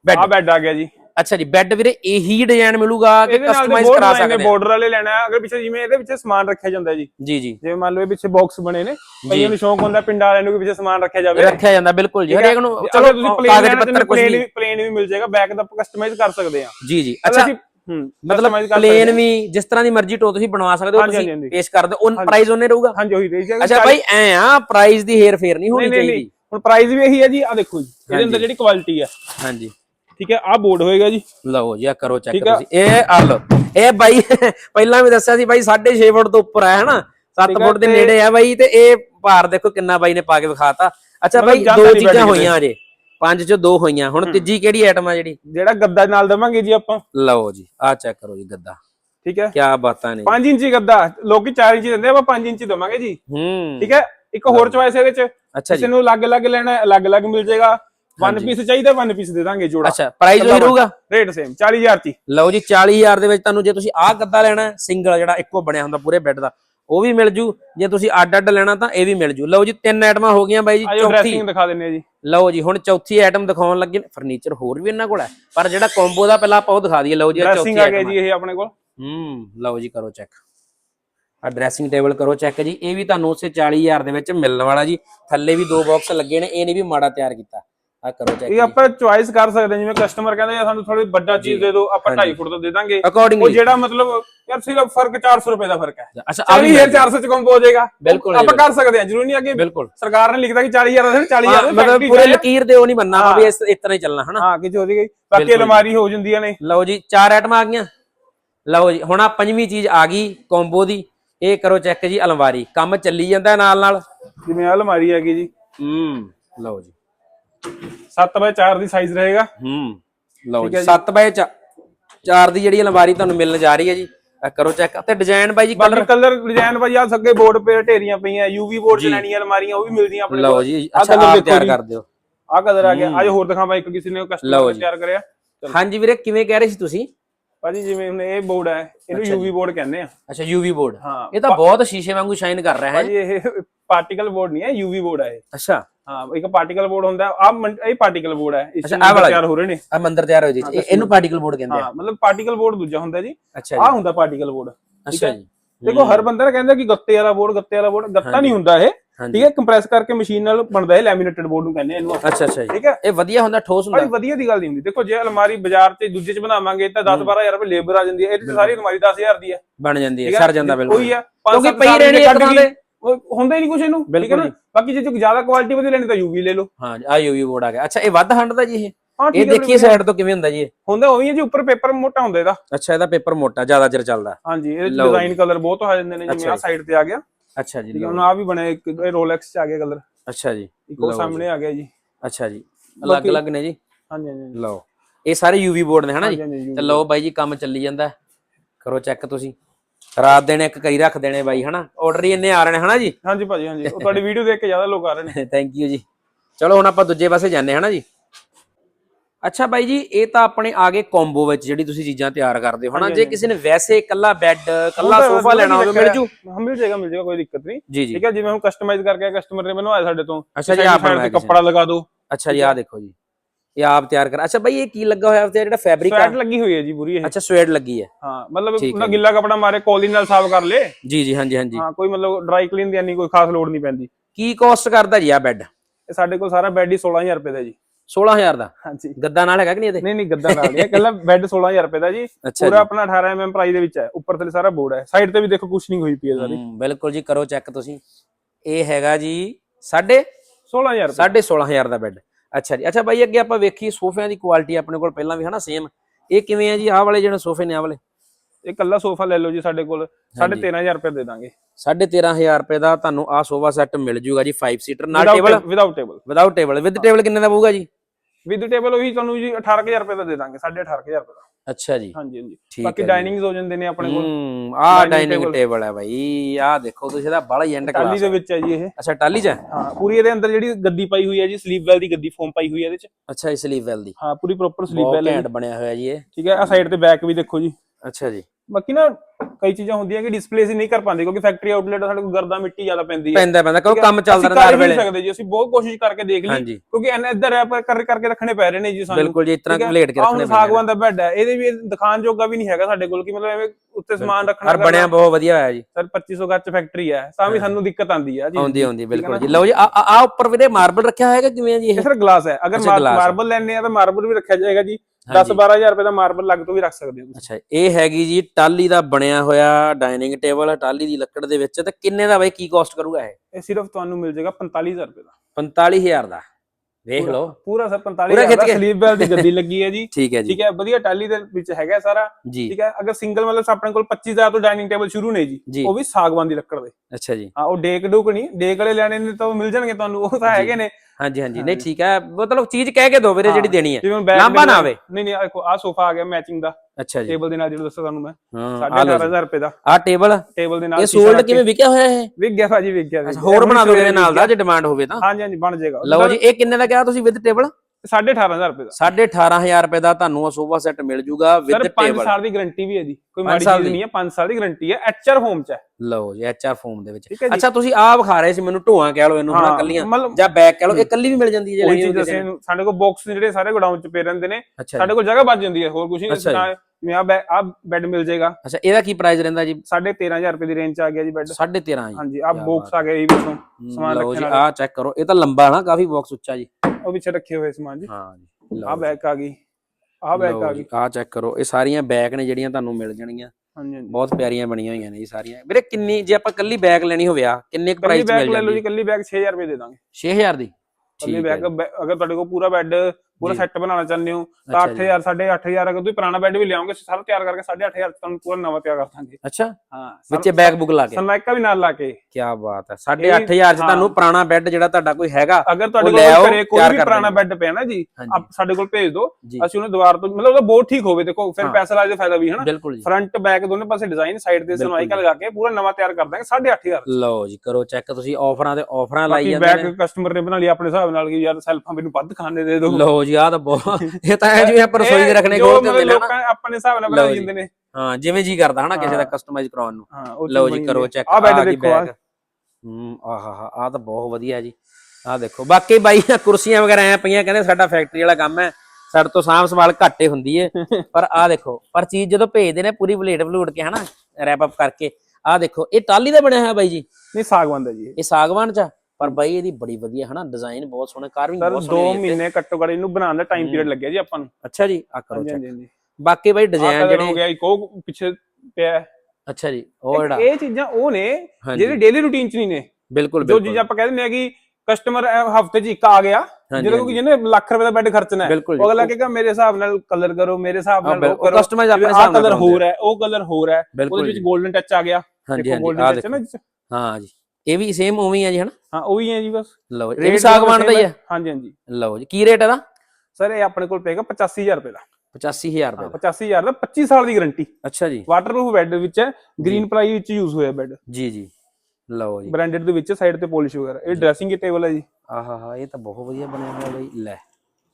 ਬੈੱਡ ਆ ਬੈੱਡ ਆ ਗਿਆ ਜੀ। ਅੱਛਾ ਜੀ ਬੈੱਡ ਵੀਰੇ ਇਹੀ ਡਿਜ਼ਾਈਨ ਮਿਲੂਗਾ ਕਿ ਕਸਟਮਾਈਜ਼ ਕਰਾ ਸਕਦੇ ਆ ਬਾਰਡਰ ਵਾਲੇ ਲੈਣਾ ਹੈ ਅਗਰ ਪਿੱਛੇ ਜਿਵੇਂ ਇਹਦੇ ਵਿੱਚ ਸਮਾਨ ਰੱਖਿਆ ਜਾਂਦਾ ਜੀ। ਜੀ ਜੀ। ਜਿਵੇਂ ਮੰਨ ਲਓ ਇਹ ਪਿੱਛੇ ਬਾਕਸ ਬਣੇ ਨੇ ਕਈਆਂ ਨੂੰ ਸ਼ੌਂਕ ਹੁੰਦਾ ਪਿੰਡਾਂ ਵਾਲਿਆਂ ਨੂੰ ਕਿ ਪਿੱਛੇ ਸਮਾਨ ਰੱਖਿਆ ਜਾਵੇ। ਰੱਖਿਆ ਜਾਂਦਾ ਬਿਲਕੁਲ ਜੀ। ਹੈ? ਹਰੇਕ ਨੂੰ ਚਲੋ ਤੁਸੀਂ ਪਲੇਨ ਪੱਤਰ ਕੁਝ ਵੀ। ਪਲੇਨ ਵੀ ਮਿਲ ਜਾਏਗਾ ਬੈਕ ਦਾ ਕਸਟਮਾਈਜ਼ ਕਰ ਸਕਦੇ ਆ ਜੀ ਜੀ। ਅੱਛਾ ਹੂੰ ਮਤਲਬ ਪਲੇਨ ਵੀ ਜਿਸ ਤਰ੍ਹਾਂ ਦੀ ਮਰਜ਼ੀ ਟੋ ਤੁਸੀਂ ਬਣਵਾ ਸਕਦੇ ਹੋ ਤੁਸੀਂ। ਪੇਸ਼ ਕਰ ਦਿਓ ਉਹ ਪ੍ਰਾਈਸ ਉਹਨੇ ਰਹੂਗਾ। ਹਾਂਜੀ ਉਹੀ ਰਹੀ ਜਾਏਗਾ ਅੱਛਾ ਭਾਈ ਐ ਆ ਪ੍ਰਾਈਸ ਦੀ ਹੇਰ ਫੇਰ ਨਹੀਂ ਹੋਣੀ ਚਾਹੀਦੀ। ਹੁਣ ਪ੍ਰਾਈਸ ਵੀ ਇਹੀ ਹੈ ਜੀ ਆ ਦੇਖੋ ਜੀ ਇਹਦੇ ਅੰਦਰ ਜਿਹੜੀ ਕੁਆਲਿਟੀ ਹੈ। ਹਾਂਜੀ। ਠੀਕ ਹੈ ਆ ਬੋਰਡ ਹੋਏਗਾ ਜੀ। ਲਓ ਜੀ ਆ ਕਰੋ ਚੈੱਕ। ਤੁਸੀਂ। ਇਹ ਆ ਲਓ। ਇਹ ਬਾਈ ਪਹਿਲਾਂ ਵੀ ਦੱਸਿਆ ਸੀ ਬਾਈ 6.5 ਫੁੱਟ ਤੋਂ ਉੱਪਰ ਆ ਹਨਾ? 7 ਠੀਕ ਆ, ਫੁੱਟ ਦੇ ਨੇੜੇ ਆ ਬਾਈ ਤੇ ਇਹ ਭਾਰ ਦੇਖੋ ਕਿੰਨਾ ਬਾਈ ਨੇ ਪਾ ਕੇ ਵਿਖਾਤਾ। ਅੱਛਾ ਬਾਈ ਦੋ ਨੀ ਚੀਜ਼ਾਂ ਹੋਈਆਂ ਅਜੇ। ਪੰਜ ਚੋਂ ਦੋ ਹੋਈਆਂ। ਹੁਣ ਤੀਜੀ ਕਿਹੜੀ ਆਈਟਮ ਆ ਜਿਹੜੀ? ਜਿਹੜਾ ਗੱਦਾ ਨਾਲ ਦਵਾਂਗੇ ਜੀ ਆਪਾਂ। ਲਓ ਜੀ ਆ ਚੈੱਕ ਕਰੋ ਜੀ ਗੱਦਾ। ਠੀਕ ਹੈ। ਕੀ ਬਾਤਾਂ ਨੇ। 5 ਇੰਚੀ ਗੱਦਾ। ਲੋਕੀ 4 ਇੰਚੀ ਦਿੰਦੇ ਆ, ਆਪਾਂ 5 ਇੰਚੀ ਦਵਾਂਗੇ ਜੀ। ਹੂੰ। ਠੀਕ ਹੈ ਇੱਕ ਹੋਰ ਚੁਆਇਸ ਇਹਦੇ ਚ ਅੱਛਾ ਕਿਸੇ ਜੀ ਨੂੰ ਅਲੱਗ-ਅਲੱਗ ਲੈਣਾ ਹੈ, ਅਲੱਗ-ਅਲੱਗ ਮਿਲ ਜਾਏਗਾ। ਵਨ ਪੀਸ ਚਾਹੀਦਾ ਵਨ ਪੀਸ ਦੇ ਦਾਂਗੇ ਜੋੜਾ। ਅੱਛਾ ਪ੍ਰਾਈਸ ਉਹੀ ਰਹੂਗਾ ਰੇਟ ਸੇਮ 40000 ਚ ਹੀ। ਲਓ ਜੀ 40000 ਦੇ ਵਿੱਚ ਤੁਹਾਨੂੰ ਜੇ ਤੁਸੀਂ ਆਹ ਗੱਦਾ ਲੈਣਾ ਸਿੰਗਲ ਜਿਹੜਾ ਇੱਕੋ ਬਣਿਆ ਹੁੰਦਾ ਪੂਰੇ ਬੈੱਡ ਦਾ ਉਹ ਵੀ ਮਿਲ ਜੂ। ਜੇ ਤੁਸੀਂ ਅੱਡ ਅੱਡ ਲੈਣਾ ਤਾਂ ਇਹ ਵੀ ਮਿਲ ਜੂ। ਲਓ ਜੀ ਤਿੰਨ ਆਈਟਮਾਂ ਹੋ ਗਈਆਂ ਬਾਈ ਜੀ ਚੌਥੀ। ਡਰੈਸਿੰਗ ਦਿਖਾ ਦਿੰਨੇ ਆ ਜੀ। ਲਓ ਜੀ ਹੁਣ ਚੌਥੀ ਆਈਟਮ ਦਿਖਾਉਣ ਲੱਗੇ ਫਰਨੀਚਰ ਹੋਰ ਵੀ ਇਹਨਾਂ ਕੋਲ ਹੈ ਪਰ ਜਿਹੜਾ ਕੰਬੋ ਦਾ ਪਹਿਲਾਂ ਆਪਾਂ ਉਹ ਦਿਖਾ ਦਈਏ। ਲਓ ਜੀ ਚੌਥੀ ਡਰੈਸਿੰਗ ਆ ਆਈਟਮ ਜੀ ਇਹ ਆਪਣੇ ਕੋਲ। ਹੂੰ ਲਓ ਜੀ ਕਰੋ ਚੈੱਕ ਆ ਡਰੈਸਿੰਗ ਟੇਬਲ ਕਰੋ ਚੈੱਕ ਜੀ। ਇਹ ਵੀ ਤੁਹਾਨੂੰ ਉਸੇ 40000 ਦੇ ਵਿੱਚ ਮਿਲਣ ਵਾਲਾ ਜੀ। ਥੱਲੇ ਵੀ ਦੋ ਬਾਕਸ ਲੱਗੇ ਨੇ ਇਹ ਨਹੀਂ ਵੀ ਮਾੜਾ ਤਿਆਰ ਕੀਤਾ। ਆ ਕਰੋ ਚੈੱਕ ਇਹ ਆਪਾਂ ਚੁਆਇਸ ਕਰ ਸਕਦੇ ਹਾਂ ਜਿਵੇਂ ਕਸਟਮਰ ਕਹਿੰਦੇ ਆ ਸਾਨੂੰ ਥੋੜੀ ਵੱਡਾ ਚੀਜ਼ ਦੇ ਦਿਓ ਆਪਾਂ 2.5 ਫੁੱਟ ਦਾ ਦੇ ਦਾਂਗੇ। ਉਹ ਅਕੋਰਡਿੰਗਲੀ ਜਿਹੜਾ ਮਤਲਬ ਯਾਰ ਸਿਰਫ ਫ਼ਰਕ 400 ਰੁਪਏ ਦਾ ਫ਼ਰਕ ਹੈ। ਅੱਛਾ ਆ ਵੀ 40000 400 ਚ ਕੰਬੋ ਹੋ ਜਾਏਗਾ। ਬਿਲਕੁਲ ਆਪਾਂ ਕਰ ਸਕਦੇ ਹਾਂ ਜ਼ਰੂਰੀ ਨਹੀਂ ਅੱਗੇ ਬਿਲਕੁਲ। ਸਰਕਾਰ ਨੇ ਲਿਖਦਾ ਕਿ 40000 ਦਾ 40000 ਹਾਂ, ਦਾ ਮਤਲਬ factory ਪੂਰੇ ਚ ਹੈ। ਲਕੀਰ ਦੇ ਉਹ ਨਹੀਂ ਬੰਨਾ ਵੀ ਇਸ ਇਸ ਤਰ੍ਹਾਂ ਹੀ ਚੱਲਣਾ ਹਨਾ? ਹਾਂ ਕਿ ਚੋਦੀ ਗਈ ਬਾਕੀ ਬਿਲਕੁਲ। ਅਲਮਾਰੀ ਹੋ ਜਾਂਦੀਆਂ ਨੇ। ਲਓ ਜੀ ਚਾਰ ਆਈਟਮਾਂ ਆ ਗਈਆਂ। ਲਓ ਜੀ ਹੁਣ ਆ ਪੰਜਵੀਂ ਚੀਜ਼ ਆ ਗਈ ਕੰਬੋ ਦੀ। ਇਹ ਕਰੋ ਚੈੱਕ ਜੀ ਅਲਮਾਰੀ। ਕੰਮ ਚੱਲੀ ਜਾਂਦਾ ਨਾਲ ਨਾਲ ਜਿਵੇਂ ਆਹ ਅਲਮਾਰੀ ਹੈਗੀ ਜੀ। ਹੂੰ ਲਓ ਜੀ। 7 ਬਾਈ 4 ਦੀ ਸਾਈਜ਼ ਰਹੇਗਾ। ਹੂੰ ਲਓ ਜੀ। 7 ਬਾਏ 4 ਦੀ ਜਿਹੜੀ ਅਲਮਾਰੀ ਤੁਹਾਨੂੰ ਮਿਲਣ ਜਾ ਰਹੀ ਹੈ ਜੀ ਆ ਕਰੋ ਚੈੱਕ ਤੇ ਡਿਜ਼ਾਈਨ ਬਾਈ ਜੀ ਕਲਰ ਕਲਰ ਡਿਜ਼ਾਈਨ ਭਾਈ ਆ ਸੱਗੇ ਬੋਰਡ ਪੇ ਢੇਰੀਆਂ ਪਈਆਂ ਯੂਵੀ ਬੋਰਡ ਚ ਲੈਣੀਆਂ ਅਲਮਾਰੀਆਂ ਉਹ ਵੀ ਮਿਲਦੀਆਂ ਆਪਣੇ ਲਓ ਜੀ ਅੱਛਾ ਦੇਖੋ ਤਿਆਰ। ਕਰ ਦਿਓ ਆਹ ਕਲਰ ਆ ਗਿਆ। ਅੱਜ ਹੋਰ ਦਿਖਾਵਾਂ ਇੱਕ ਕਿਸੇ ਨੇ ਕਸਟਮਰ। ਤਿਆਰ ਕਰਿਆ। ਹਾਂਜੀ ਵੀਰੇ ਕਿਵੇਂ ਕਹਿ ਰਹੇ ਸੀ ਤੁਸੀਂ? ਭਾਜੀ ਜਿਵੇਂ ਹੁਣ ਇਹ ਬੋਰਡ ਹੈ ਇਹਨੂੰ ਯੂਵੀ ਬੋਰਡ ਕਹਿੰਦੇ ਆ। ਅੱਛਾ ਯੂਵੀ ਬੋਰਡ ਹਾਂ। ਇਹ ਤਾਂ ਬਹੁਤ ਸ਼ੀਸ਼ੇ ਵਾਂਗੂ ਸ਼ਾਈਨ ਕਰ ਰਿਹਾ ਹੈ। ਭਾਜੀ ਇਹ ਪਾਰਟੀਕਲ ਬੋਰਡ ਨਹੀਂ ਹੈ ਯੂਵੀ ਬੋਰਡ ਹੈ ਅੱਛਾ। ਹਾਂ ਇੱਕ ਪਾਰਟੀਕਲ ਬੋਰਡ ਹੁੰਦਾ ਆ ਇਹ ਪਾਰਟੀਕਲ ਬੋਰਡ ਹੈ। ਇਸ ਵਾਲਾ ਤਿਆਰ ਹੋ ਰਹੇ ਨੇ। ਆ ਮੰਦਰ ਤਿਆਰ ਹੋ ਜੀ। ਇਹ- ਇਹਨੂੰ ਪਾਰਟੀਕਲ ਬੋਰਡ ਕਹਿੰਦੇ ਆ। ਹਾਂ ਮਤਲਬ ਪਾਰਟੀਕਲ ਬੋਰਡ ਦੂਜਾ ਹੁੰਦਾ ਜੀ। ਆ ਹੁੰਦਾ ਪਾਰਟੀਕਲ ਬੋਰਡ ਅੱਛਾ ਜੀ। ਦੇਖੋ ਹਰ ਬੰਦਾ ਨਾ ਕਹਿੰਦਾ ਕਿ ਗੱਤੇ ਵਾਲਾ ਬੋਰਡ ਗੱਤੇ ਵਾਲਾ ਬੋਰਡ ਗੱਤਾ ਨਹੀਂ ਹੁੰਦਾ ਇਹ ਠੀਕ ਹੈ? ਕੰਪਰੈਸ ਕਰਕੇ ਮਸ਼ੀਨ ਨਾਲ ਬਣਦਾ ਹੈ ਲੈਮੀਨੇਟਡ ਬੋਰਡ ਨੂੰ ਕਹਿੰਦੇ ਇਹਨੂੰ। ਅੱਛਾ ਅੱਛਾ ਜੀ। ਠੀਕ ਹੈ? ਇਹ ਵਧੀਆ ਹੁੰਦਾ ਠੋਸ ਹੁੰਦਾ? ਭਾਈ ਵਧੀਆ ਦੀ ਗੱਲ ਨਹੀਂ ਹੁੰਦੀ। ਦੇਖੋ ਜੇ ਅਲਮਾਰੀ ਬਾਜ਼ਾਰ 'ਚ ਦੂਜੇ 'ਚ ਬਣਾਵਾਂਗੇ ਤਾਂ 10 12000 ਰੁਪਏ ਲੇਬਰ ਆ ਜਾਂਦੀ ਹੈ। ਇਹਦੇ 'ਚ ਸਾਰੀ ਅਲਮਾਰੀ 10000 ਦੀ ਹੈ। ਬਣ ਜਾਂਦੀ ਹੈ ਸਰ ਜਾਂਦਾ ਬਿਲਕੁਲ। ਉਹੀ ਆ ਕਿਉਂਕਿ ਪਈ ਰਹਿਣੀ ਇੱਕ ਥਾਂ ਤੇ। ਹੁੰਦਾ ਹੀ ਨਹੀਂ ਕੁਝ ਇਹਨੂੰ। ਠੀਕ ਹੈ ਬਿਲਕੁਲ ਨਾ? ਬਾਕੀ ਜੇ ਜ਼ਿਆਦਾ ਕੁਆਲਿਟੀ ਵਧੀਆ ਲੈਣੀ ਤਾਂ ਯੂਵੀ ਲੈ ਲਓ। ਹਾਂ ਆ ਯੂਵੀ ਬੋਰਡ ਆ ਗਿਆ। ਅੱਛਾ ਇਹ ਵੱਧ ਹੰਡਦਾ ਜੀ ਇਹ? ਇਹ ਦੇਖੀਏ ਸਾਈਡ ਤੋਂ ਕਿਵੇਂ ਹੁੰਦਾ ਜੀ ਇਹ? ਹੁੰਦਾ ਉਹ ਵੀ ਹੈ ਜੀ ਉੱਪਰ ਪੇਪਰ ਮੋਟਾ ਹੁੰਦਾ ਇਹਦਾ। ਅੱਛਾ ਇਹਦਾ ਪੇਪਰ ਮੋਟਾ ਜ਼ਿਆਦਾ ਚਿਰ ਚੱਲਦਾ। ਹਾਂਜੀ ਲਓ ਡਿਜ਼ਾਈਨ ਕਲਰ ਬਹੁਤ ਆ ਜਾਂਦੇ ਨੇ ਜਿਵੇਂ ਆ ਸਾਈਡ ਤੇ ਆ ਗਿਆ। ਅੱਛਾ ਜੀ। ਹੁਣ ਆ ਵੀ ਬਣਿਆ ਇੱਕ ਇਹ ਰੋਲੈਕਸ 'ਚ ਆ ਗਿਆ ਕਲਰ ਅੱਛਾ ਜੀ ਇੱਕ ਸਾਹਮਣੇ ਆ ਗਿਆ ਜੀ। ਅੱਛਾ ਜੀ ਅਲੱਗ ਅਲੱਗ ਨੇ ਜੀ। ਹਾਂਜੀ ਹਾਂਜੀ ਲਓ ਇਹ ਸਾਰੇ ਯੂਵੀ ਬੋਰਡ ਨੇ ਹਨਾ ਜੀ? ਤੇ ਲਓ ਬਾਈ ਜੀ ਕੰਮ ਚੱਲੀ ਜਾਂਦਾ। ਕਰੋ ਚੈੱਕ ਤੁਸੀਂ। ਰਾਤ ਦਿਨ ਇੱਕ ਕਰੀ ਰੱਖ ਦੇਣੇ ਬਾਈ ਹਨਾ? ਆਰਡਰ ਹੀ ਇੰਨੇ ਆ ਰਹੇ ਨੇ ਹਨਾ ਜੀ? ਹਾਂਜੀ ਭਾਜੀ ਹਾਂਜੀ। ਉਹ ਤੁਹਾਡੀ ਵੀਡੀਓ ਦੇਖ ਕੇ ਜ਼ਿਆਦਾ ਲੋਕ ਆ ਰਹੇ ਨੇ। (laughs) ਥੈਂਕ ਯੂ ਜੀ। ਚਲੋ ਹੁਣ ਆਪਾਂ ਦੂਜੇ ਪਾਸੇ ਜਾਂਦੇ ਹਨਾ ਜੀ? ਅੱਛਾ ਬਾਈ ਜੀ ਇਹ ਤਾਂ ਆਪਣੇ ਆ ਗਏ ਕੰਬੋ ਵਿੱਚ ਜਿਹੜੀ ਤੁਸੀਂ ਚੀਜ਼ਾਂ ਤਿਆਰ ਕਰਦੇ ਹੋ ਹਨਾ? ਜੇ ਕਿਸੇ ਨੇ ਵੈਸੇ ਇਕੱਲਾ ਬੈੱਡ ਇਕੱਲਾ ਸੋਫਾ ਲੈਣਾ ਹੋਵੇ ਮਿਲ ਜੂ? ਮਿਲ ਜਾਏਗਾ ਮਿਲ ਜਾਏਗਾ ਕੋਈ ਦਿੱਕਤ ਨਹੀਂ। ਠੀਕ ਹੈ ਜਿਵੇਂ ਹੁਣ ਕਸਟਮਾਈਜ਼ ਕਰਕੇ ਕਸਟਮਰ ਨੇ ਬਣਵਾਇਆ ਸਾਡੇ ਤੋਂ। ਅੱਛਾ ਜੀ, ਆਪ ਕੱਪੜਾ ਲਗਾ ਦਿਓ। ਅੱਛਾ ਜੀ ਆਹ ਦੇਖੋ ਜੀ। ਇਹ ਆਪ ਤਿਆਰ ਕਰ ਅੱਛਾ ਬਾਈ ਇਹ ਕੀ ਲੱਗਾ ਹੋਇਆ ਉੱਤੇ ਜਿਹੜਾ ਫੈਬਰਿਕ ਆ? ਸਵੈਟ ਲੱਗੀ ਹੋਈ ਹੈ ਜੀ ਪੂਰੀ ਇਹ। ਅੱਛਾ ਸਵੇਡ ਲੱਗੀ ਹੈ। ਹਾਂ ਮਤਲਬ ਉਹਦਾ ਗਿੱਲਾ ਕੱਪੜਾ ਮਾਰੇ ਕੋਲੀ ਨਾਲ ਸਾਫ਼ ਕਰ ਲੇ। ਜੀ ਜੀ ਹਾਂਜੀ ਹਾਂਜੀ। ਹਾਂ ਕੋਈ ਮਤਲਬ ਡਰਾਈ ਕਲੀਨ ਦੀ ਨਹੀਂ ਕੋਈ ਖਾਸ ਲੋੜ ਨਹੀਂ ਪੈਂਦੀ। ਕੀ ਕਾਸਟ ਕਰਦਾ ਜੀ ਆ ਬੈੱਡ ਇਹ ਸਾਡੇ ਕੋਲ ਸਾਰਾ ਬੈੱਡ ਹੀ 16000 ਰੁਪਏ ਦਾ ਜੀ। 16000 ਦਾ? ਹਾਂਜੀ। ਗੱਦਾ ਨਾਲ ਹੈਗਾ ਕਿ ਨਹੀਂ ਇਹਦੇ? ਨਹੀਂ ਨਹੀਂ ਗੱਦਾ ਨਾਲ ਨਹੀਂ। ਇਕੱਲਾ ਬੈੱਡ 16000 ਰੁਪਏ ਦਾ ਜੀ। ਪੂਰਾ ਆਪਣਾ 18 mm ਪ੍ਰਾਈਸ ਦੇ ਵਿੱਚ ਹੈ। ਉੱਪਰ ਤੇ ਸਾਰਾ ਬੋਰਡ ਹੈ। ਸਾਈਡ ਤੇ ਵੀ ਦੇਖੋ ਕੁਸ਼ਨਿੰਗ ਹੋਈ ਪਈ ਹੈ ਸਾਰੀ। ਬਿਲਕੁਲ ਜੀ ਕਰੋ ਚੈੱਕ ਤੁਸੀਂ। ਇਹ ਹੈਗਾ ਜੀ ਸਾਢੇ 16000 ਰੁਪਏ। ਸਾਢੇ 16000 ਦਾ ਬੈੱਡ ਅੱਛਾ ਜੀ। ਅੱਛਾ ਬਾਈ ਅੱਗੇ ਆਪਾਂ ਵੇਖੀਏ ਸੋਫਿਆਂ ਦੀ ਕੁਆਲਿਟੀ ਆਪਣੇ ਕੋਲ ਪਹਿਲਾਂ ਵੀ ਹਨਾ ਸੇਮ ਇਹ ਕਿਵੇਂ ਆ ਜੀ? ਆਹ ਵਾਲੇ ਜਿਹੜੇ ਸੋਫੇ ਨੇ ਆਹ ਵਾਲੇ? ਇਹ ਇਕੱਲਾ ਸੋਫਾ ਲੈ ਲਓ ਜੀ ਸਾਡੇ ਕੋਲ। 13500 ਰੁਪਏ ਦੇ ਦਾਂਗੇ। ਸਾਢੇ 13000 ਰੁਪਏ ਦਾ ਤੁਹਾਨੂੰ ਆਹ ਸੋਫਾ ਸੈੱਟ ਮਿਲ ਜੂਗਾ ਜੀ 5 ਸੀਟਰ ਨਾਲ table without table without table with table ਕਿੰਨੇ ਦਾ ਪਊਗਾ ਜੀ? ਵਿਦ ਟੇਬਲ ਉਹੀ ਤੁਹਾਨੂੰ ਜੀ 18000 ਰੁਪਏ ਦਾ ਦੇ ਦਾਂਗੇ 18500 ਰੁਪਏ ਦਾ। ਅੱਛਾ ਜੀ। ਹਾਂਜੀ ਹਾਂਜੀ। ਠੀਕ ਬਾਕੀ ਹੈ ਜੀ। ਡਾਈਨਿੰਗਸ ਹੋ ਜਾਂਦੇ ਨੇ ਆਪਣੇ ਕੋਲ। ਹੂੰ ਆਹ Dining ਡਾਈਨਿੰਗ table। ਟੇਬਲ ਹੈ ਬਾਈ। ਆਹ ਦੇਖੋ ਤੁਸੀਂ ਇਹਦਾ ਬੜਾ ਐਂਡ ਟਾਲੀ ਕਲਾਸ ਦੇ ਵਿੱਚ ਹੈ ਜੀ ਇਹ। ਅੱਛਾ ਟਾਲੀ ਚ ਹੈ? ਹਾਂ ਪੂਰੀ ਇਹਦੇ ਅੰਦਰ ਜਿਹੜੀ ਗੱਦੀ ਪਾਈ ਹੋਈ ਹੈ ਜੀ ਸਲੀਪ ਵੈਲ ਦੀ ਗੱਦੀ ਫੋਮ ਪਾਈ ਹੋਈ ਹੈ ਇਹਦੇ ਚ। ਅੱਛਾ ਇਸ ਲਈ ਵੈਲ ਦੀ। ਹਾਂ ਪੂਰੀ ਪ੍ਰੋਪਰ ਸਲੀਪ ਬਹੁਤ ਵੈਲ ਹੈ ਘੈਂਟ ਬਣਿਆ ਹੋਇਆ ਜੀ ਇਹ। ਠੀਕ ਹੈ ਆ ਸਾਈਡ ਤੇ ਬੈਕ ਵੀ ਦੇਖੋ ਜੀ। ਅੱਛਾ ਜੀ। ਬਾਕੀ ਨਾ ਕਈ ਚੀਜ਼ਾਂ ਹੁੰਦੀਆਂ ਕਿ ਡਿਸਪਲੇ ਸੀ ਨਹੀਂ ਕਰ ਪਾਉਂਦੇ ਕਿਉਂਕਿ ਫੈਕਟਰੀ ਆਊਟਲੈਟ ਸਾਡੇ ਕੋਲ ਗਰਦਾ ਮਿੱਟੀ ਜ਼ਿਆਦਾ ਪੈਂਦੀ ਹੈ। ਪੈਂਦਾ ਪੈਂਦਾ। ਕਿਉਂ ਠੀਕ ਹੈ? ਕੰਮ ਚੱਲਦਾ ਅਸੀਂ ਰਹਿੰਦਾ ਹਰ ਵੇਲੇ। ਸਕਦੇ ਜੀ ਅਸੀਂ ਬਹੁਤ ਕੋਸ਼ਿਸ਼ ਕਰਕੇ ਦੇਖ ਲਈ ਕਿਉਂਕਿ ਐਨ ਇੱਧਰ ਹੈ ਪਰ ਕਰ ਕਰਕੇ ਰੱਖਣੇ ਪੈ ਰਹੇ ਨੇ ਜੀ ਸਾਨੂੰ। ਬਿਲਕੁਲ ਜੀ ਇਸ ਤਰ੍ਹਾਂ ਹੈ? ਪਲੇਟ ਕੇ ਰੱਖਣੇ ਪੈਂਦੇ ਸਾਗਵਾਨ ਦਾ ਬੈੱਡ ਹੈ ਇਹਦੇ ਵੀ ਦਿਖਾਣ ਜੋਗਾ ਵੀ ਨਹੀਂ ਹੈਗਾ ਸਾਡੇ ਕੋਲ ਕਿ ਮਤਲਬ ਐਵੇਂ ਉੱਤੇ ਸਮਾਨ ਰੱਖਣਾ ਹਰ ਬਣਿਆ ਬਹੁਤ ਵਧੀਆ ਹੋਇਆ ਜੀ। ਸਰ 2500 ਗੱਜ ਫੈਕਟਰੀ ਹੈ ਤਾਂ ਵੀ ਸਾਨੂੰ ਦਿੱਕਤ ਆਂਦੀ ਹੈ ਜੀ। ਆਉਂਦੀ ਆਉਂਦੀ ਬਿਲਕੁਲ ਜੀ। ਲਓ ਜੀ ਆ ਆ ਉੱਪਰ ਵੀਰੇ ਮਾਰਬਲ ਰੱਖਿਆ ਹੋਇਆ ਕਿ ਕਿਵੇਂ ਜੀ ਇਹ ਸਰ ਗਲਾਸ ਹੈ। ਅਗਰ ਹੈ। ਮਾਰਬਲ ਲੈਣੇ ਆ ਤਾਂ ਮਾਰਬਲ ਵੀ ਰੱਖਿਆ ਜਾਏਗਾ ਜੀ। 10 ਹਾਂਜੀ। 12000 ਰੁਪਏ ਦਾ ਮਾਰਬਲ ਲੱਗ ਤੋਂ ਵੀ ਰੱਖ ਸਕਦੇ ਹੋ ਅੱਛਾ ਇਹ ਹੈਗੀ ਜੀ ਟਾਲੀ ਦਾ ਬਣਿਆ ਹੋਇਆ ਡਾਈਨਿੰਗ ਟੇਬਲ ਟਾਲੀ ਦੀ ਲੱਕੜ ਦੇ ਵਿੱਚ ਤੇ ਕਿੰਨੇ ਦਾ ਬਾਈ ਕੀ ਕਾਸਟ ਕਰੂਗਾ ਇਹ? ਇਹ ਸਿਰਫ ਤੁਹਾਨੂੰ ਮਿਲ ਜਾਏਗਾ 45000 ਰੁਪਏ ਦਾ। 45000 ਦਾ। ਵੇਖ ਲਓ। ਪੂਰਾ ਸਰ ਪੂਰਾ 45000 ਖਿੱਚ ਦਾ। ਸਲੀਪ ਬੈਲ ਦੀ ਗੱਦੀ ਲੱਗੀ ਹੈ ਜੀ। (laughs) ਠੀਕ ਹੈ ਜੀ। ਠੀਕ ਹੈ ਵਧੀਆ ਟਾਲੀ ਦੇ ਵਿੱਚ ਹੈਗਾ ਸਾਰਾ। ਠੀਕ ਹੈ ਅਗਰ ਸਿੰਗਲ ਮਤਲਬ ਆਪਣੇ ਕੋਲ 25000 ਤੋਂ ਡਾਈਨਿੰਗ ਟੇਬਲ ਸ਼ੁਰੂ ਨੇ ਜੀ ਉਹ ਵੀ ਸਾਗਵਾਨ ਦੀ ਲੱਕੜ ਦੇ। ਅੱਛਾ ਜੀ। ਹਾਂ ਉਹ ਡੇਕ ਡੂਕ ਨਹੀਂ ਡੇਕ ਵਾਲੇ ਲੈਣੇ ਨੇ ਤਾਂ ਉਹ ਮਿਲ ਜਾਣਗੇ ਤੁਹਾਨੂੰ ਉਹ ਤਾਂ ਹੈਗੇ ਨੇ। ਹਾਂਜੀ ਹਾਂਜੀ। ਨਹੀਂ ਠੀਕ ਹੈ। ਮਤਲਬ ਚੀਜ਼ ਕਹਿ ਕੇ ਦੋ ਵੀਰੇ ਜਿਹੜੀ ਦੇਣੀ ਹੈ। ਲਾਂਭਾ ਨਾ ਦੇ- ਆਵੇ। ਨਹੀਂ ਨਹੀਂ ਦੇਖੋ ਆ ਸੋਫਾ ਆ ਗਿਆ ਮੈਚਿੰਗ ਦਾ। ਅੱਛਾ ਜੀ। ਟੇਬਲ ਦੇ ਨਾਲ ਜਿਹੜਾ ਦੱਸਿਆ ਤੁਹਾਨੂੰ ਮੈਂ। ਹਾਂ ਆ ਲਓ 18500 ਰੁਪਏ ਦਾ। ਆ ਟੇਬਲ ਟੇਬਲ ਦੇ ਨਾਲ ਇਹ ਸੋਲਡ ਕਿਵੇਂ ਵਿਕਿਆ ਹੋਇਆ ਇਹ? ਵਿਕ ਗਿਆ ਭਾਜੀ ਵਿਕ ਗਿਆ। ਹੋਰ ਬਣਾ ਸਵੇਰੇ ਇਹਦੇ ਨਾਲ ਦਾ ਜੇ ਡਿਮਾਂਡ ਹੋਵੇ ਤਾਂ। ਹਾਂਜੀ ਹਾਂਜੀ ਬਣ ਜਾਏਗਾ। ਲਓ ਜੀ ਇਹ ਕਿੰਨੇ ਦਾ ਕਿਹਾ ਤੁਸੀਂ ਵਿਦ ਟੇਬਲ 18500 ਰੁਪਏ ਦਾ। 18500 ਰੁਪਏ ਦਾ ਤੁਹਾਨੂੰ ਆ ਸੋਫਾ ਸੈੱਟ ਮਿਲ ਜੂਗਾ ਸਰ ਵਿਦ 5 ਟੇਬਲ ਸਾਲ ਦੀ ਗਾਰੰਟੀ ਵੀ ਹੈ ਜੀ। ਕੋਈ ਮਾੜੀ ਚੀਜ਼? ਨਹੀਂ ਹੈ 5 ਸਾਲ ਦੀ ਗਾਰੰਟੀ ਹੈ। ਐਚਆਰ ਹੋਮ ਚ ਹੈ। ਲਓ ਜੀ ਐਚਆਰ ਫੋਮ ਦੇ ਵਿੱਚ। ਅੱਛਾ ਤੁਸੀਂ ਆ ਵਿਖਾ ਰਹੇ ਸੀ ਮੈਨੂੰ ਢੋਆਂ ਕਹਿ ਲਓ ਇਹਨੂੰ ਹਨਾ ਹਾਂ, ਕੱਲੀਆਂ। ਜਾਂ ਬੈਕ ਕਹਿ ਲਓ ਇਹ ਕੱਲੀ ਵੀ ਮਿਲ ਜਾਂਦੀ ਹੈ ਜੇ ਕੋਈ ਲੈਣੀ ਚੀਜ਼ ਅਸੀਂ ਸਾਡੇ ਕੋਲ ਬਾਕਸ ਜਿਹੜੇ ਸਾਰੇ ਗੋਡਾਊਨ ਚ ਪਏ ਰਹਿੰਦੇ ਨੇ। ਸਾਡੇ ਕੋਲ ਜਗ੍ਹਾ ਬਚ ਜਾਂਦੀ ਹੈ ਹੋਰ ਕੁਝ ਨਹੀਂ। ਜਿਵੇਂ ਆ ਆ ਬੈੱਡ ਮਿਲ ਜਾਏਗਾ। ਅੱਛਾ ਇਹਦਾ ਕੀ ਪ੍ਰਾਈਸ ਰਹਿੰਦਾ ਜੀ? 13500 ਰੁਪਏ ਦੀ ਰੇਂਜ ਚ ਆ ਗਿਆ ਜੀ ਬੈੱਡ 13.5 ਜੀ ਹਾਂਜੀ ਆ ਬਾਕਸ ਆ ਗਿਆ ਇਹ ਵਿੱਚੋਂ ਸਮਾਨ ਰੱਖਣ ਵਾਲਾ। ਆ ਚੈੱਕ ਕਰੋ। ਇਹ ਤਾਂ ਲੰਬਾ ਨਾ ਕਾਫੀ ਬਾਕਸ ਉੱਚਾ ਜੀ। ਉਹ ਪਿੱਛੇ ਰੱਖੇ ਹੋਏ ਸਮਾਨ ਜੀ। ਹਾਂ ਜੀ ਆ ਬੈਕ ਆ ਗਈ। ਆ ਬੈਕ ਆ ਗਈ। ਆ ਚੈੱਕ ਕਰੋ। ਇਹ ਸਾਰੀਆਂ ਬੈਗ ਨੇ ਜਿਹੜੀਆਂ ਤੁਹਾਨੂੰ ਮਿਲ ਜਾਣਗੀਆਂ। ਹਾਂਜੀ ਹਾਂਜੀ। ਬਹੁਤ ਪਿਆਰੀਆਂ ਬਣੀਆਂ ਹੋਈਆਂ ਨੇ ਜੀ ਸਾਰੀਆਂ। ਵੀਰੇ ਕਿੰਨੀ ਜੇ ਆਪਾਂ ਕੱਲੀ ਬੈਗ ਲੈਣੀ ਹੋਵੇ ਆ ਕਿੰਨੇ ਕੁ ਕੱਲੀ ਪ੍ਰਾਈਸ ਬੈਗ ਮਿਲ ਲੈ ਲਓ ਜਾਂਦੀ? ਜੀ ਕੱਲੀ ਬੈਗ 6000 ਰੁਪਏ ਦੇ ਦਾਂਗੇ। 6000 ਦੀ। ਕੱਲੀ ਬੈਗ ਅਗਰ ਤੁਹਾਡੇ ਕੋਲ ਪੂਰਾ ਬੈੱਡ ਪੂਰਾ। ਸੈੱਟ ਬਣਾਉਣਾ ਚਾਹੁੰਦੇ ਹੋ? ਤਾਂ ਅੱਛਾ ਜੀ। 8000 8500 ਅਗਰ ਤੁਸੀਂ ਪੁਰਾਣਾ ਬੈੱਡ ਵੀ ਲਿਆਓਗੇ ਸਾਰਾ ਤਿਆਰ ਕਰਕੇ 8500 ਤੁਹਾਨੂੰ ਪੂਰਾ ਨਵਾਂ ਤਿਆਰ ਕਰ ਦਾਂਗੇ। ਅੱਛਾ। ਹਾਂ ਵਿੱਚੇ ਬੈਗ ਬੁੱਕ ਲਾ ਕੇ। ਸਨਮਾਈਕਾ ਵੀ ਨਾਲ ਲਾ ਕੇ। ਕੀ ਬਾਤ ਹੈ। 8500 ਚ। ਤੁਹਾਨੂੰ ਪੁਰਾਣਾ ਬੈੱਡ ਜਿਹੜਾ ਤੁਹਾਡਾ ਕੋਈ ਹੈਗਾ ਅਗਰ ਤੁਹਾਡੇ ਕੋਲ ਘਰੇ ਕੋਈ ਵੀ ਪੁਰਾਣਾ। ਬੈੱਡ ਪਿਆ ਨਾ ਜੀ ਆਪ ਸਾਡੇ ਕੋਲ ਭੇਜ ਦਿਓ। ਅਸੀਂ ਉਹਨੂੰ ਦੁਬਾਰਾ ਤੋਂ ਮਤਲਬ ਉਹਦਾ ਬਹੁਤ ਠੀਕ ਹੋਵੇ ਦੇਖੋ ਫਿਰ। ਪੈਸਾ ਲਾਜ ਦਾ ਫਾਇਦਾ ਵੀ ਹੈ ਨਾ। ਫਰੰਟ ਬੈਕ ਦੋਨੇ ਪਾਸੇ ਡਿਜ਼ਾਈਨ ਸਾਈਡ ਤੇ ਸਨਮਾਈਕਾ। ਲਗਾ ਕੇ ਪੂਰਾ ਨਵਾਂ ਤਿਆਰ ਕਰ ਦਾਂਗੇ 8500 ਲਓ ਜੀ ਕਰੋ ਚੈੱਕ ਤੁਸੀਂ ਆਫਰਾਂ ਤੇ ਆਫਰਾਂ ਲਾਈ ਬਾਕੀ ਜਾਂਦੇ ਬੈਕ ਨੇ। ਕਸਟਮਰ ਨੇ ਬਣਾ ਲਈ ਆਪਣੇ ਹਿਸਾਬ ਨਾਲ ਕਿ ਯਾਰ ਸੈਲਫਾਂ ਮੈਨੂੰ ਵੱਧ ਖਾਣੇ ਦੇ ਦਿਓ। ਲਓ ਜੀ ਆਹ ਤਾਂ ਬਹੁਤ (laughs) ਇਹ ਤਾਂ ਐ ਜਿਵੇਂ ਆਪਾਂ ਰਸੋਈ ਦੇ ਰੱਖਣੇ ਮਤਲਬ ਨੇ ਨਾ। ਲੋਕਾਂ ਆਪਣੇ ਹਿਸਾਬ ਨਾਲ ਲਓ ਬਣਾ ਜੀ। ਦਿੰਦੇ ਨੇ। ਹਾਂ ਜਿਵੇਂ ਜੀ ਕਰਦਾ ਹਨਾ ਕਿਸੇ ਦਾ। ਕਸਟਮਾਈਜ਼ ਕਰਾਉਣ ਨੂੰ। ਲਓ ਜੀ ਕਰੋ ਚੈੱਕ ਆ। ਬੈੱਡ ਦੇਖੋ ਆਹ। ਹੂੰ ਆਹਾ ਆ ਤਾਂ ਬਹੁਤ ਵਧੀਆ ਜੀ। ਆਹ ਦੇਖੋ ਬਾਕੀ ਬਾਈ ਕੁਰਸੀਆਂ ਵਗੈਰਾ ਐ ਪਈਆਂ ਕਹਿੰਦੇ ਸਾਡਾ ਫੈਕਟਰੀ ਵਾਲਾ ਕੰਮ ਹੈ ਸਾਡੇ ਤੋਂ ਸਾਂਭ ਸੰਭਾਲ ਘੱਟੇ ਹੁੰਦੀ ਏ। (laughs) ਪਰ ਆਹ ਦੇਖੋ ਪਰ ਚੀਜ਼ ਜਦੋਂ ਭੇਜਦੇ ਨੇ ਪੂਰੀ ਬਲੇਡ ਬਲੂਡ ਕੇ ਹਨਾ ਰੈਪ ਅਪ ਕਰਕੇ ਆਹ ਦੇਖੋ ਇਹ ਟਾਲੀ ਦਾ ਬਣਿਆ ਹੋਇਆ ਬਾਈ ਜੀ। ਨਹੀਂ ਸਾਗਵਾਨ ਦਾ ਜੀ। ਇਹ। ਇਹ ਸਾਗਵਾਨ ਚ ਆ, ਪਰ ਬਾਈ ਇਹਦੀ ਬੜੀ ਵਧੀਆ ਹਨਾ ਡਿਜ਼ਾਈਨ ਬਹੁਤ ਸੋਹਣਾ ਕਾਰਵਿੰਗ ਬਹੁਤ 2 ਸੋਹਣੀ ਹੈ ਮਹੀਨੇ ਘੱਟੋ ਘੱਟ ਇਹਨੂੰ ਬਣਾਉਣ ਦਾ ਟਾਈਮ। ਪੀਰੀਅਡ ਲੱਗਿਆ ਜੀ ਆਪਾਂ ਨੂੰ। ਅੱਛਾ ਜੀ ਆ ਕਰੋ ਚੈੱਕ ਬਾਕੀ ਬਾਈ ਡਿਜ਼ਾਈਨ ਕਲਰ ਹੋ ਜਿਹੜੇ ਗਿਆ ਇੱਕ ਉਹ ਪਿੱਛੇ ਪਿਆ। ਅੱਛਾ ਜੀ ਉਹ ਜਿਹੜਾ ਇਹ ਚੀਜ਼ਾਂ ਉਹ ਨੇ ਜਿਹੜੇ ਡੇਲੀ ਰੂਟੀਨ ਚ ਨਹੀਂ ਨੇ। ਬਿਲਕੁਲ ਜੋ ਚੀਜ਼ ਆਪਾਂ ਕਹਿੰਦੇ ਨੇ ਕਿ ਕਸਟਮਰ ਹਫ਼ਤੇ 'ਚ ਇੱਕ ਆ ਗਿਆ ਜਦੋਂ ਕੋਈ ਜਿਹਨੇ ਲੱਖ ਰੁਪਏ ਦਾ ਬੈੱਡ ਖਰਚਣਾ ਹੈ। ਉਹ ਅਗਲਾ ਕਹੇਗਾ ਮੇਰੇ ਹਿਸਾਬ ਨਾਲ ਕਲਰ ਕਰੋ ਮੇਰੇ ਹਿਸਾਬ ਨਾਲ ਉਹ ਕਰੋ। ਕਸਟਮਾਈਜ਼ ਆਪਣੇ ਹਿਸਾਬ ਨਾਲ ਕਲਰ ਹੋਰ ਹੈ ਉਹ ਕਲਰ ਹੋਰ ਹੈ। ਉਹਦੇ ਵਿੱਚ। 골ਡਨ ਟੱਚ ਆ ਗਿਆ। ਹਾਂਜੀ ਹਾਂਜੀ। ਆ ਟੱਚ ਹੈ ਨਾ ਦੇਖੋ। ਹਾਂ ਜੀ। ਇਹ ਵੀ ਸੇਮ ਉਵੇਂ ਹੀ ਆ ਜੀ ਹਨਾ? ਹਾਂ ਉਹ ਹੀ ਹੈ ਜੀ ਬਸ। ਲਓ ਜੀ ਇਹ ਵੀ ਸਾਗਵਾਨ ਦਾ ਹੀ ਹੈ। ਹਾਂਜੀ ਹਾਂਜੀ। ਲਓ ਜੀ ਕੀ ਰੇਟ ਇਹਦਾ? ਸਰ ਇਹ ਆਪਣੇ ਕੋਲ ਪਏਗਾ 85000 ਰੁਪਏ ਦਾ। 85000 ਹਾਂ, ਰੁਪਏ ਦਾ। 85000 ਦਾ 25 ਸਾਲ ਦੀ ਗਾਰੰਟੀ ਅੱਛਾ ਜੀ। ਵਾਟਰਪ੍ਰੂਫ ਬੈੱਡ ਵਿੱਚ ਹੈ ਗ੍ਰੀਨ ਪਲਾਈ ਵਿੱਚ ਯੂਜ਼ ਹੋਇਆ ਬੈੱਡ ਜੀ ਜੀ। ਲਓ ਜੀ। ਬ੍ਰਾਂਡਡ ਦੇ ਵਿੱਚ ਸਾਈਡ ਤੇ ਪਾਲਿਸ਼ ਵਗੈਰਾ। ਇਹ ਡਰੈਸਿੰਗ ਟੇਬਲ ਹੈ ਜੀ। ਆਹਾ ਹਾ ਇਹ ਤਾਂ ਬਹੁਤ ਵਧੀਆ ਬਣਿਆ ਹੋਇਆ ਬਈ। ਲੈ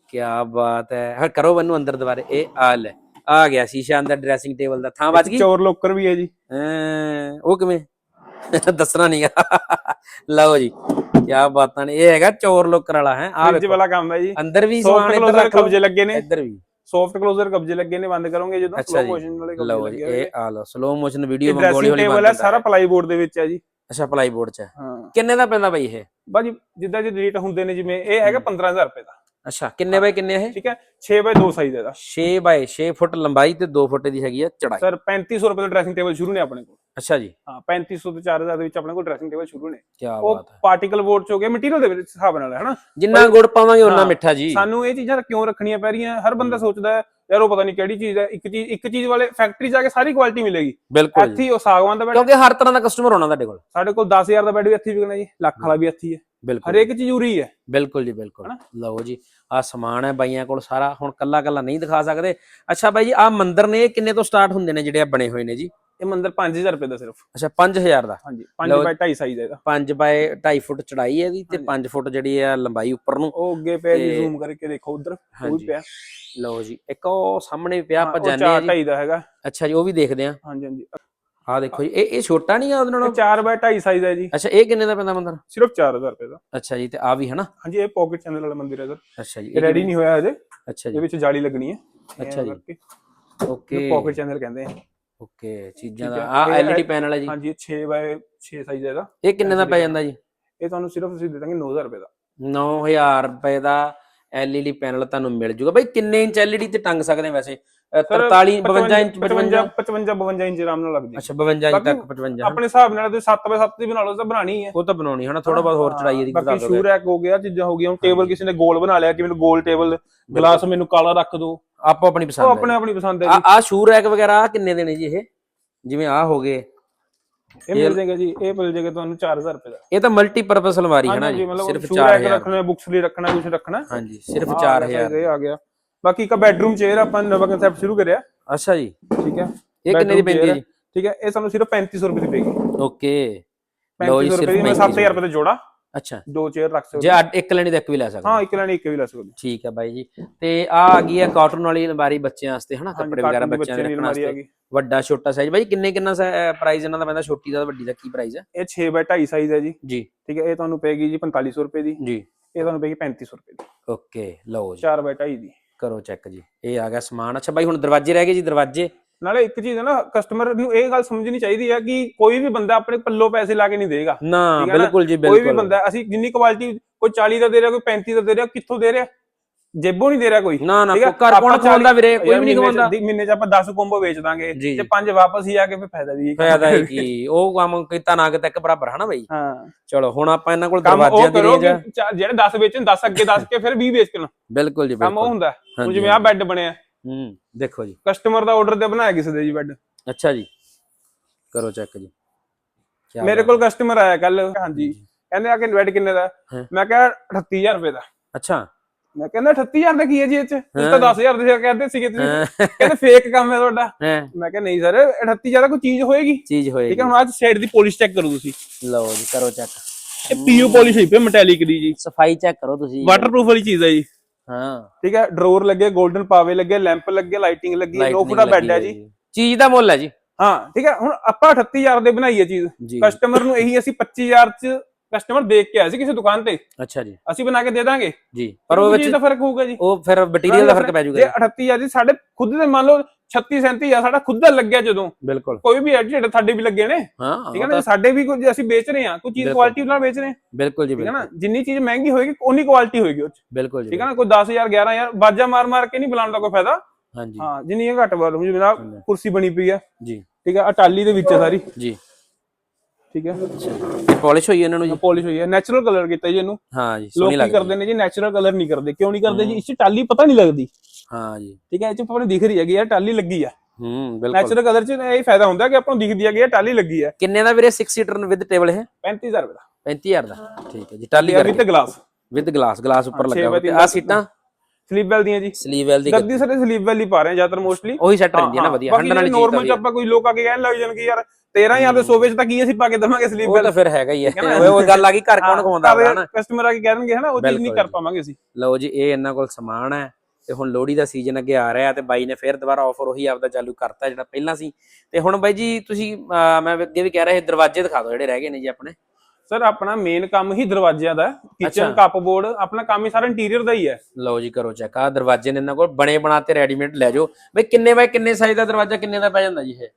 ਕੀ ਬਾਤ ਹੈ। ਹਾਂ ਕਰੋ ਮੈਨੂੰ ਅੰਦਰ ਦੁਬਾਰੇ। ਇਹ ਆ ਲੈ ਆ ਗਿਆ ਸ਼ੀਸ਼ਾ ਅੰਦਰ ਡਰੈਸਿੰਗ ਟੇਬਲ ਦਾ। ਥਾਂ ਬਚ ਗਈ? ਚੋਰ ਲੋਕਰ ਵੀ ਹੈ ਜੀ। ਐਂ, ਉਹ ਕਿਵੇਂ? ਦੱਸਣਾ ਨਹੀਂਗਾ ਲਓ ਜੀ ਕੀ ਬਾਤਾਂ ਨੇ। ਇਹ ਹੈਗਾ ਚੋਰ ਲੋਕਰ ਵਾਲਾ ਹੈ। ਆ ਫ੍ਰਿਜ ਵਾਲਾ ਕੰਮ ਹੈ ਜੀ। ਅੰਦਰ ਵੀ ਸਮਾਨ ਇੱਧਰ ਰੱਖ ਕਬਜੇ ਲੱਗੇ ਨੇ। ਇੱਧਰ ਵੀ। ਸੌਫਟ ਕਲੋਜ਼ਰ ਕਬਜੇ ਲੱਗੇ ਨੇ ਬੰਦ ਕਰੋਗੇ ਜਦੋਂ। ਸਲੋ। ਮੋਸ਼ਨ ਵਾਲੇ ਕਬਜੇ ਲਓ ਜੀ ਇਹ ਆ ਲਓ ਸਲੋ ਮੋਸ਼ਨ ਵੀਡੀਓ ਮੰਗੋਲੀ ਟੇਬਲ ਬੰਦ ਹੈ ਸਾਰਾ ਪਲਾਈ ਬੋਰਡ ਦੇ ਵਿੱਚ ਹੈ ਜੀ। ਅੱਛਾ ਪਲਾਈ ਬੋਰਡ ਚ ਕਿੰਨੇ ਦਾ ਪੈਂਦਾ ਬਾਈ ਇਹ? ਬਾਜੀ ਜਿੱਦਾਂ ਜੇ ਰੇਟ ਹੁੰਦੇ ਨੇ ਜਿਵੇਂ ਇਹ ਹੈਗਾ 15000 ਰੁਪਏ ਦਾ। ਅੱਛਾ ਕਿੰਨੇ ਬਾਈ ਕਿੰਨੇ ਇਹ? ਠੀਕ ਹੈ 6 ਬਾਈ 2 ਸਾਈਜ਼ ਦਾ 6 ਬਾਈ 6 ਫੁੱਟ ਲੰਬਾਈ ਤੇ 2 ਫੁੱਟ ਦੀ ਹੈਗੀ ਆ ਚੜਾਈ। ਸਰ 3500 ਰੁਪਏ ਦਾ ਡਰੈਸਿੰਗ ਟੇਬਲ ਸ਼ੁਰੂ ਨੇ ਆਪਣੇ ਕੋਲ। ਅੱਛਾ ਜੀ। ਹਾਂ 3500 ਤੋਂ 4000 ਦੇ ਵਿੱਚ ਆਪਣੇ ਕੋਲ ਡਰੈਸਿੰਗ ਟੇਬਲ ਸ਼ੁਰੂ ਨੇ। ਕੀ ਉਹ ਬਾਤ ਹੈ। ਪਾਰਟੀਕਲ ਬੋਰਡ ਚ ਹੋ ਗਿਆ ਮਟੀਰੀਅਲ ਦੇ ਵਿੱਚ ਹਿਸਾਬ ਨਾਲ ਹੈ ਹਨਾ? ਜਿੰਨਾ ਗੁੜ ਪਾਵਾਂਗੇ ਉਹਨਾਂ ਹਾਂ, ਮਿੱਠਾ ਜੀ। ਸਾਨੂੰ ਇਹ ਚੀਜ਼ਾਂ ਕਿਉਂ ਰੱਖਣੀਆਂ ਪੈ ਰਹੀਆਂ? ਹਰ ਬੰਦਾ ਸੋਚਦਾ ਹੈ ਯਾਰ ਉਹ ਪਤਾ ਨਹੀਂ ਕਿਹੜੀ ਚੀਜ਼ ਹੈ ਇੱਕ ਚੀਜ਼ ਇੱਕ ਚੀਜ਼ ਵਾਲੇ ਫੈਕਟਰੀ ਜਾ ਕੇ ਸਾਰੀ ਕੁਆਲਿਟੀ ਮਿਲੇਗੀ। ਬਿਲਕੁਲ ਇੱਥੇ ਜੀ ਉਹ ਸਾਗਵਾਨ ਦਾ ਬੈਡ ਕਿਉਂਕਿ ਹਰ ਤਰ੍ਹਾਂ ਦਾ ਕਸਟਮਰ ਹੋਣਾ ਤੁਹਾਡੇ ਕੋਲ। ਸਾਡੇ ਕੋਲ 10000 ਦਾ ਬੈਡ ਵੀ ਇੱਥੇ ਵਿਕਣਾ ਜੀ ਲੱਖ ਵਾਲਾ ਵੀ ਇੱਥੇ ਹੀ ਹੈ। ਬਿਲਕੁਲ। ਹਰੇਕ ਚੀਜ਼ ਉਰੀ ਹੈ। ਬਿਲਕੁਲ ਜੀ ਬਿਲਕੁਲ। ਹਨਾ? ਲਓ ਜੀ ਆ ਸਮਾਨ ਹੈ ਬਾਈਆਂ ਕੋਲ ਸਾਰਾ ਹੁਣ ਕੱਲਾ ਕੱਲਾ ਨਹੀਂ ਦਿਖਾ ਸਕਦੇ। ਅੱਛਾ ਬਾਈ ਜੀ ਆ ਮੰਦਿਰ ਨੇ ਇਹ ਕਿੰਨੇ ਤੋਂ ਸਟਾਰਟ ਹੁੰਦੇ ਨੇ ਜਿਹੜੇ ਆ ਬਣੇ ਹੋਏ ਨੇ ਜੀ? ਇਹ ਮੰਦਿਰ 5000 ਰੁਪਏ ਦਾ ਸਿਰਫ। ਅੱਛਾ 5000 ਦਾ? ਹਾਂਜੀ ਲਓ 5 ਬਾਈ 2.5 ਸਾਈਜ਼ ਹੈ ਇਹਦਾ। 5 ਬਾਏ 2.5 ਫੁੱਟ ਚੜਾਈ ਹੈ ਇਹਦੀ ਤੇ ਹਾਂਜੀ। 5 ਫੁੱਟ ਜਿਹੜੀ ਆ ਲੰਬਾਈ ਉੱਪਰ ਨੂੰ। ਉਹ ਅੱਗੇ ਪਿਆ ਜੀ ਤੇ- ਜ਼ੂਮ ਕਰਕੇ ਦੇਖੋ ਉਧਰ ਉਹ ਹਾਂਜੀ। ਪਿਆ। ਲਓ ਜੀ ਇੱਕ ਉਹ ਸਾਹਮਣੇ ਪਿਆ ਆਪਾਂ ਜਾਣਦੇ ਆ ਜੀ। ਦਾ ਹੈਗਾ। ਅੱਛਾ ਜੀ ਉਹ ਵੀ ਦੇਖਦੇ ਆ ਹਾਂਜੀ ਹਾਂਜੀ। ਆ ਦੇਖੋ ਜੀ ਇਹ ਇਹ ਛੋਟਾ ਨਹੀਂ ਆ ਉਹਦੇ ਨਾਲੋਂ? 4 ਬਾਈ 2.5 ਸਾਈਜ਼ ਹੈ ਜੀ। ਅੱਛਾ ਇਹ ਕਿੰਨੇ ਦਾ ਪੈਂਦਾ ਮੰਦਰ? ਸਿਰਫ 4000 ਰੁਪਏ ਦਾ। ਅੱਛਾ ਜੀ ਤੇ ਆ ਵੀ ਹੈ ਨਾ? ਹਾਂਜੀ ਇਹ ਪਾਕਟ ਚੈਨਲ ਵਾਲਾ ਮੰਦਿਰ ਹੈ ਸਰ ਅੱਛਾ ਜੀ ਇਹ ਰੈਡੀ ਨਹੀਂ ਹੋਇਆ ਹਜੇ। ਅੱਛਾ ਇਹਦੇ ਜੀ ਵਿੱਚ ਜਾਲੀ ਲੱਗਣੀ ਹੈ। ਅੱਛਾ ਜੀ। ਓਕੇ। ਪਾਕਟ ਚੈਨਲ ਕਹਿੰਦੇ ਆ। ਓਕੇ ਚੀਜ਼ਾਂ ਦਾ। ਆ ਐਲਈਡੀ ਪੈਨਲ ਹੈ ਜੀ। ਹਾਂਜੀ ਇਹ 6 ਬਾਈ 6 ਸਾਈਜ਼ ਹੈ ਇਹਦਾ। ਇਹ ਕਿੰਨੇ ਦਾ ਪੈ ਜਾਂਦਾ ਜੀ? ਇਹ ਤੁਹਾਨੂੰ ਸਿਰਫ ਅਸੀਂ ਦੇ ਦਾਂਗੇ 9000 ਰੁਪਏ ਦਾ। 9000 ਰੁਪਏ ਦਾ ਐਲਈਡੀ ਪੈਨਲ ਤੁਹਾਨੂੰ ਮਿਲ ਜੂਗਾ। ਬਈ ਕਿੰਨੇ ਇੰਚ ਐਲਈਡੀ ਤੇ ਟੰਗ ਸਕਦੇ ਆ ਵੈਸੇ? 43 52 ਇੰਚ 55 55 52 ਇੰਚ ਆਰਾਮ ਨਾਲ ਲੱਗਦੀ ਹੈ। ਅੱਛਾ 52 ਇੰਚ ਬਾਕੀ ਤੱਕ 55 ਆਪਣੇ ਹਿਸਾਬ ਨਾਲ ਤੁਸੀਂ 7 ਬਾਈ 7 ਦੀ ਬਣਾ ਲਓ ਤਾਂ ਬਣਾਣੀ ਹੈ। ਉਹ ਤਾਂ ਬਣਾਉਣੀ ਹਨਾ ਥੋੜਾ ਬਹੁਤ ਹੋਰ ਚੜਾਈ ਇਹਦੀ ਵਧਾ ਬਾਕੀ ਦੋਗੇ ਸ਼ੂ ਰੈਕ ਹੋ ਗਿਆ ਚੀਜ਼ਾਂ ਹੋ ਗਈਆਂ ਹੁਣ ਟੇਬਲ ਕਿਸੇ ਨੇ ਗੋਲ ਬਣਾ ਲਿਆ ਕਿ ਮੈਨੂੰ ਗੋਲ ਟੇਬਲ ਗਲਾਸ ਮੈਨੂੰ ਕਾਲਾ ਰੱਖ ਦਿਓ। ਆਪੋ ਆਪਣੀ ਉਹ ਪਸੰਦ ਆਪਣੇ ਹੈ ਆਪਣੀ ਪਸੰਦ ਹੈ ਆ ਜੀ। ਆ ਸ਼ੂ ਰੈਕ ਵਗੈਰਾ ਆਹ ਕਿੰਨੇ ਦੇ ਨੇ ਜੀ ਇਹ? ਜਿਵੇਂ ਆ ਹੋ ਗਏ। ਇਹ ਮਿਲ ਜਾਏਗਾ ਜੀ ਇਹ ਮਿਲ ਜਾਏਗਾ ਤੁਹਾਨੂੰ 4000 ਰੁਪਏ ਦਾ। ਇਹ ਤਾਂ ਮਲਟੀਪਰਪਸ ਅਲਮਾਰੀ ਹੈ ਨਾ ਹਾਂਜੀ ਜੀ ਮਤਲਬ ਸਿਰਫ 4000 ਰੱਖਣਾ ਬੁక్స్ ਲਈ ਰੱਖਣਾ ਕੁਝ ਰੱਖਣਾ। ਹਾਂਜੀ ਸਿਰਫ ਆਹ ਆ ਗਿਆ 4000 size ਇਹ ਆ ਗਿਆ। ਬਾਕੀ ਇੱਕ ਬੈਡਰੂਮ ਚੇਅਰ ਆਪਾਂ ਨਵਾਂ ਕਨਸੈਪਟ ਸ਼ੁਰੂ ਕਰਿਆ। ਅੱਛਾ ਜੀ। ਠੀਕ ਹੈ? ਇਹ ਕਿੰਨੇ ਦੀ ਪੈਂਦੀ ਹੈ ਜੀ? ਠੀਕ ਹੈ ਇਹ ਸਾਨੂੰ ਸਿਰਫ 3500 ਰੁਪਏ ਦੀ ਪਏਗੀ। ਓਕੇ। ਲਓ ਜੀ 3500 ਰੁਪਏ ਸਿਰਫ ਦੀ ਮੈਂ 7000 ਰੁਪਏ ਦਾ ਜੋੜਾ। ਅੱਛਾ। ਦੋ ਚੇਅਰ ਰੱਖ ਸਕਦੇ ਜੇ ਇੱਕ ਲੈਣੀ ਤਾਂ ਇੱਕ ਵੀ ਲੈ ਸਕਦੇ ਹਾਂ ਇੱਕ ਲੈਣੀ ਇੱਕ ਵੀ ਲੈ ਸਕਦੇ ਠੀਕ ਹੈ ਬਾਈ ਜੀ। ਤੇ ਆ ਆ ਗਈ ਹੈ ਕਾਟਨ ਵਾਲੀ ਅਲਮਾਰੀ ਬੱਚਿਆਂ ਵਾਸਤੇ ਹਨਾ? ਕੱਪੜੇ ਵਗੈਰਾ ਬੱਚਿਆਂ ਦੇ ਰੱਖਣ ਵਾਸਤੇ। ਵੱਡਾ ਛੋਟਾ ਸਾਈਜ਼ ਬਾਈ ਕਿੰਨੇ ਕਿੰਨਾ ਪ੍ਰਾਈਸ ਇਹਨਾਂ ਦਾ ਪੈਂਦਾ? ਛੋਟੀ ਦਾ ਵੱਡੀ ਦਾ ਕੀ ਪ੍ਰਾਈਸ ਹੈ? ਇਹ 6 ਬਾਈ 2.5 ਸਾਈਜ਼ ਹੈ ਜੀ। ਜੀ। ਠੀਕ ਹੈ ਇਹ ਤੁਹਾਨੂੰ ਪਏਗੀ ਜੀ 4500 ਰੁਪਏ ਦੀ। ਜੀ। ਇਹ ਤੁਹਾਨੂੰ ਪਏਗੀ 3500 ਰੁਪਏ ਦੀ। ਓਕੇ ਲਓ ਜੀ। 4 ਬਾਈ 2.5 ਦੀ। ਕਰੋ ਚੈੱਕ ਜੀ। ਇਹ ਆ ਗਿਆ ਸਮਾਨ। ਅੱਛਾ ਬਾਈ ਹੁਣ ਦਰਵਾਜ਼ੇ ਰਹਿ ਗਏ ਜੀ ਦਰਵਾਜ਼ੇ? ਨਾਲੇ ਇੱਕ ਚੀਜ਼ ਹੈ ਨਾ ਕਸਟਮਰ ਨੂੰ ਇਹ ਗੱਲ ਸਮਝਣੀ ਚਾਹੀਦੀ ਹੈ ਕਿ ਕੋਈ ਵੀ ਬੰਦਾ ਆਪਣੇ ਪੱਲੋ ਪੈਸੇ ਲਾ ਕੇ ਨਹੀਂ ਦੇਗਾ। ਨਾ? ਬਿਲਕੁਲ ਜੀ ਕੋਈ ਵੀ ਬਿਲਕੁਲ। ਬੰਦਾ ਅਸੀਂ ਜਿੰਨੀ ਕੁਆਲਿਟੀ ਕੋਈ 40 ਦਾ ਦੇ ਰਿਹਾ ਕੋਈ 35 ਦਾ ਦੇ ਰਿਹਾ ਕਿੱਥੋਂ ਦੇ ਰਿਹਾ? ਜੇਬੋਂ ਨਹੀਂ ਦੇ ਰਿਹਾ ਕੋਈ। ਨਾ ਨਾ? ਘਰ ਕੌਣ ਖਵਾਉਂਦਾ ਵੀਰੇ? ਕੋਈ ਵੀ ਨਹੀਂ ਖਵਾਉਂਦਾ। ਮਹੀਨੇ ਚ ਆਪਾਂ 10 ਕੋਂਬੋ ਵੇਚ ਦਾਂਗੇ ਤੇ। ਪੰਜ ਵਾਪਸ ਹੀ ਆ ਕੇ ਫਿਰ ਫਾਇਦਾ ਵੀ ਫਾਇਦਾ ਹੈ ਕੀ? ਉਹ ਕੰਮ ਕੀਤਾ ਨਾ ਕਿਤੇ ਇੱਕ ਬਰਾਬਰ ਹਨਾ ਬਈ? ਹਾਂ। ਚਲੋ ਹੁਣ ਆਪਾਂ ਇਹਨਾਂ ਕੋਲ ਦਰਵਾਜ਼ਿਆਂ ਦੀ ਰੇਂਜ ਜਿਹੜੇ 10 ਵੇਚਣ 10 ਅੱਗੇ 10 ਕੇ ਫਿਰ 20 ਵੇਚ ਕੇ ਬਿਲਕੁਲ ਜੀ ਕੰਮ ਉਹ ਹੁੰਦਾ। ਹੁਣ ਜਿਵੇਂ ਆ ਬੈੱਡ ਬਣਿਆ। ਹੂੰ ਦੇਖੋ ਜੀ। ਕਸਟਮਰ ਦਾ ਆਰਡਰ ਤੇ ਬਣਾਇਆ ਕਿਸੇ ਦੇ ਜੀ ਬੈੱਡ ਅੱਛਾ ਜੀ। ਕਰੋ ਚੈੱਕ ਜੀ। ਮੇਰੇ। ਕੋਲ ਕਸਟਮਰ ਆਇਆ ਕੱਲ ਹਾਂਜੀ। ਕਹਿੰਦੇ ਆ ਕਿ ਬੈੱਡ ਕਿੰਨੇ ਦਾ। ਮੈਂ ਕਿਹਾ 38000 ਰੁਪਏ ਦਾ। ਅੱਛਾ। ਮੈਂ ਕਹਿੰਦਾ 38000 ਦਾ ਕੀ ਹੈ ਜੀ ਇਹ ਚ? ਤੁਸੀਂ ਤਾਂ ਹਾਂ। 10000 ਦੇ ਕਹਿੰਦੇ ਸੀਗੇ ਤੁਸੀਂ। ਕਹਿੰਦੇ ਫੇਕ ਕੰਮ ਹੈ ਤੁਹਾਡਾ। ਮੈਂ ਕਿਹਾ ਨਹੀਂ ਸਰ 38000 ਦਾ ਕੋਈ ਚੀਜ਼ ਹੋਏਗੀ? ਚੀਜ਼ ਹੋਏਗੀ। ਠੀਕ ਹੈ ਹੁਣ ਆਹ ਸਾਈਡ ਦੀ ਪੋਲਿਸ਼ ਚੈੱਕ ਕਰੋ ਤੁਸੀਂ। ਲਓ ਜੀ ਕਰੋ ਚੈੱਕ ਇਹ ਪੀਯੂ ਪੋਲਿਸ਼ ਹੀ ਪਈ ਮੈਟੈਲਿਕ ਦੀ ਜੀ। ਸਫ਼ਾਈ ਚੈੱਕ ਕਰੋ ਤੁਸੀਂ। ਵਾਟਰਪ੍ਰੂਫ ਵਾਲੀ ਚੀਜ਼ ਹੈ ਜੀ। ਹਾਂ। ਠੀਕ ਹੈ ਡਰੋਰ ਲੱਗੇ 골ਡਨ ਪਾਵੇ ਲੱਗੇ ਲੈਂਪ ਲੱਗੇ ਲਾਈਟਿੰਗ ਲੱਗੀ ਨੋ lightning ਫੁੱਟਾ ਬੈੱਡ ਹੈ ਜੀ। ਚੀਜ਼ ਦਾ ਮੁੱਲ ਹੈ ਜੀ। ਹਾਂ ਠੀਕ ਹੈ ਹੁਣ ਆਪਾਂ 38000 ਦੇ ਬਣਾਈ ਹੈ ਚੀਜ਼ ਕਸਟਮਰ ਨੂੰ ਇਹੀ ਅਸੀਂ 25000 ਚ ਕਸਟਮਰ ਦੇਖ ਕੇ ਆਇਆ ਸੀ ਕਿਸੇ ਦੁਕਾਨ ਤੇ। ਅੱਛਾ ਜੀ। ਅਸੀਂ ਬਣਾ ਕੇ ਦੇ ਦਾਂਗੇ। ਜੀ। ਪਰ ਉਹ ਵਿੱਚ ਦਾ ਫ਼ਰਕ ਹੋਊਗਾ ਜੀ। ਉਹ ਫਿਰ ਮਟੀਰੀਅਲ ਦਾ ਫ਼ਰਕ ਪੈ ਜਾਊਗਾ ਜੇ ਜੀ। 38000 ਜੀ ਸਾਡੇ ਖੁਦ ਦੇ ਮੰਨ ਲਓ 36 37 ਆ ਸਾਡਾ ਖੁਦ ਦਾ ਲੱਗਿਆ ਜਦੋਂ। ਬਿਲਕੁਲ। ਕੋਈ ਵੀ ਐਡਿਟ ਸਾਡੇ ਵੀ ਲੱਗੇ ਨੇ। ਹਾਂ ਠੀਕ ਹੈ ਨਾ ਤਾਂ- ਸਾਡੇ ਵੀ ਕੁਝ ਅਸੀਂ ਵੇਚ ਰਹੇ ਹਾਂ ਕੋਈ ਚੀਜ਼। ਕੁਆਲਿਟੀ ਨਾਲ ਵੇਚ ਰਹੇ ਹਾਂ। ਬਿਲਕੁਲ ਜੀ ਠੀਕ ਹੈ ਨਾ ਜਿੰਨੀ ਚੀਜ਼ ਮਹਿੰਗੀ ਹੋਏਗੀ ਉਨੀ ਕੁਆਲਿਟੀ ਹੋਏਗੀ ਉਹ 'ਚ। ਬਿਲਕੁਲ ਜੀ ਠੀਕ ਹੈ ਨਾ ਕੋਈ 10000 11000 ਬਾਜਾ ਮਾਰ ਮਾਰ ਕੇ ਨਹੀਂ ਬੁਲਾਉਣ ਦਾ ਕੋਈ ਫਾਇਦਾ। ਹਾਂਜੀ। ਹਾਂ ਜਿੰਨੀ ਇਹ ਘੱਟ ਜਿਵੇਂ ਆਹ ਕੁਰਸੀ ਬਣੀ ਪਈ ਆ। ਜੀ। ਠੀਕ ਹੈ ਅਟਾਲੀ ਦੇ ਵਿੱਚ ਆ ਸਾਰੀ। ਜੀ। ਠੀਕ ਹੈ? ਪਾਲਿਸ਼ ਹੋਈ ਇਹਨਾਂ ਨੂੰ ਜੀ? ਪੋਲਿਸ਼ ਹੋਈ ਹੈ। ਨੈਚੁਰਲ ਕਲਰ ਕੀਤਾ ਜੀ ਇਹਨੂੰ। ਹਾਂ ਜੀ ਲੋਕ ਕੀ ਕਰਦੇ ਨੇ ਜੀ ਨੈਚੁਰਲ ਕਲਰ ਨਹੀਂ ਕਰਦੇ। ਕਿਉਂ ਨਹੀਂ ਕਰਦੇ ਜੀ? ਇਸ 'ਚ ਟਾਲੀ ਪਤਾ ਨਹੀਂ ਲੱਗਦੀ। ਹਾਂ ਜੀ। ਠੀਕ ਹੈ? ਇਹ 'ਚ ਆਪਾਂ ਦਿਖ ਰਹੀ ਹੈ ਕਿ ਯਾਰ ਟਾਲੀ ਲੱਗੀ ਆ। ਹੂੰ ਬਿਲਕੁਲ। ਨੈਚੁਰਲ ਕਲਰ 'ਚ ਇਹ ਫਾਇਦਾ ਹੁੰਦਾ ਕਿ ਆਪਾਂ ਨੂੰ ਦਿਖਦੀ ਹੈ ਕਿ ਇਹ ਟਾਲੀ ਲੱਗੀ ਹੈ ਕਿੰਨੇ ਦਾ ਵੀਰੇ? 6 ਸੀਟਰ ਵਿਦ ਟੇਬਲ ਇਹ? 35000 ਰੁਪਏ ਦਾ। 35000 ਦਾ। ਠੀਕ ਹੈ ਜੀ ਟਾਲੀ ਇਹ with glass with glass glass ਉੱਪਰ ਲੱਗਾ ਹੋਇਆ। ਆ ਸੀਟਾਂ? ਸਲੀਪ ਵੈਲ ਦੀਆਂ ਜੀ। ਸਲੀਵ ਵੈਲ ਦੀ ਗੱਦੀ ਸਾਰੇ ਸਲੀਪ ਵੈਲ ਹੀ ਪਾ ਰਹੇ ਆ ਜ਼ਿਆਦਾਰ ਮੋਸਟਲੀ ਉਹੀ ਸੈੱਟ ਰਹਿੰਦੀ ਹੈ ਨਾ ਵਧੀਆ। ਹੰਡਨ ਵਾਲੀ ਚੀਜ਼ ਨਾਰਮਲ ਚ ਆਪਾਂ ਕੋਈ ਲੋਕ ਆ ਕੇ ਕਹਿਣ ਲੱਗ ਜਾਣਗੇ ਯਾਰ 13000 ਦੇ ਸੋਵੇ ਚ ਤਾਂ ਕੀ ਅਸੀਂ ਪਾ ਕੇ ਦਵਾਂਗੇ ਸਲੀਪ ਉਹ ਤਾਂ ਫਿਰ ਹੈਗਾ ਹੀ ਹੈ? ਉਹ ਗੱਲ ਆ ਗਈ ਘਰ ਕੌਣ ਖਵਾਉਂਦਾ ਹੋਗਾ ਨਾ? ਕਸਟਮਰ ਆ ਕੇ ਕਹਿਣਗੇ ਹਨਾ ਉਹ ਚੀਜ਼ ਨਹੀਂ ਕਰ। ਪਾਵਾਂਗੇ ਅਸੀਂ। ਲਓ ਜੀ ਇਹ ਇਹਨਾਂ ਕੋਲ ਸਮਾਨ ਹੈ ਤੇ ਹੁਣ ਲੋਹੜੀ ਦਾ ਸੀਜ਼ਨ ਅੱਗੇ ਆ ਰਿਹਾ ਤੇ ਬਾਈ ਨੇ ਫਿਰ ਦੁਬਾਰਾ ਆਫਰ ਉਹੀ ਆਪਦਾ ਚਾਲੂ ਕਰਤਾ ਜਿਹੜਾ ਪਹਿਲਾਂ ਸੀ। ਤੇ ਹੁਣ ਬਾਈ ਜੀ ਤੁਸੀਂ ਮੈਂ ਅੱਗੇ ਵੀ ਕਹਿ ਰਿਹਾ ਸੀ ਦਰਵਾਜ਼ੇ ਦਿਖਾ ਦਿਓ ਜਿਹੜੇ ਰਹਿ ਗਏ ਨੇ ਜੀ ਆਪਣੇ। ਸਰ ਆਪਣਾ ਮੇਨ ਕੰਮ ਹੀ ਦਰਵਾਜ਼ਿਆਂ ਦਾ। ਕਿਚਨ ਕੱਪ ਬੋਰਡ ਆਪਣਾ ਕੰਮ ਹੀ ਸਾਰਾ ਇੰਟੀਰੀਅਰ ਦਾ ਹੀ ਹੈ। ਲਓ ਜੀ ਕਰੋ ਚੈੱਕ ਆ ਦਰਵਾਜ਼ੇ ਨੇ ਇਹਨਾਂ ਕੋਲ ਬਣੇ ਬਣਾਤੇ ਰੈਡੀਮੇਡ ਲੈ ਜਾਓ। ਬਈ ਕਿੰਨੇ ਬਾਈ ਕਿੰਨੇ ਸਾਈਜ਼ ਦਾ ਦਰਵਾਜ਼ਾ ਕਿੰਨੇ ਦਾ ਪੈ ਜਾਂਦਾ ਜੀ ਇਹ?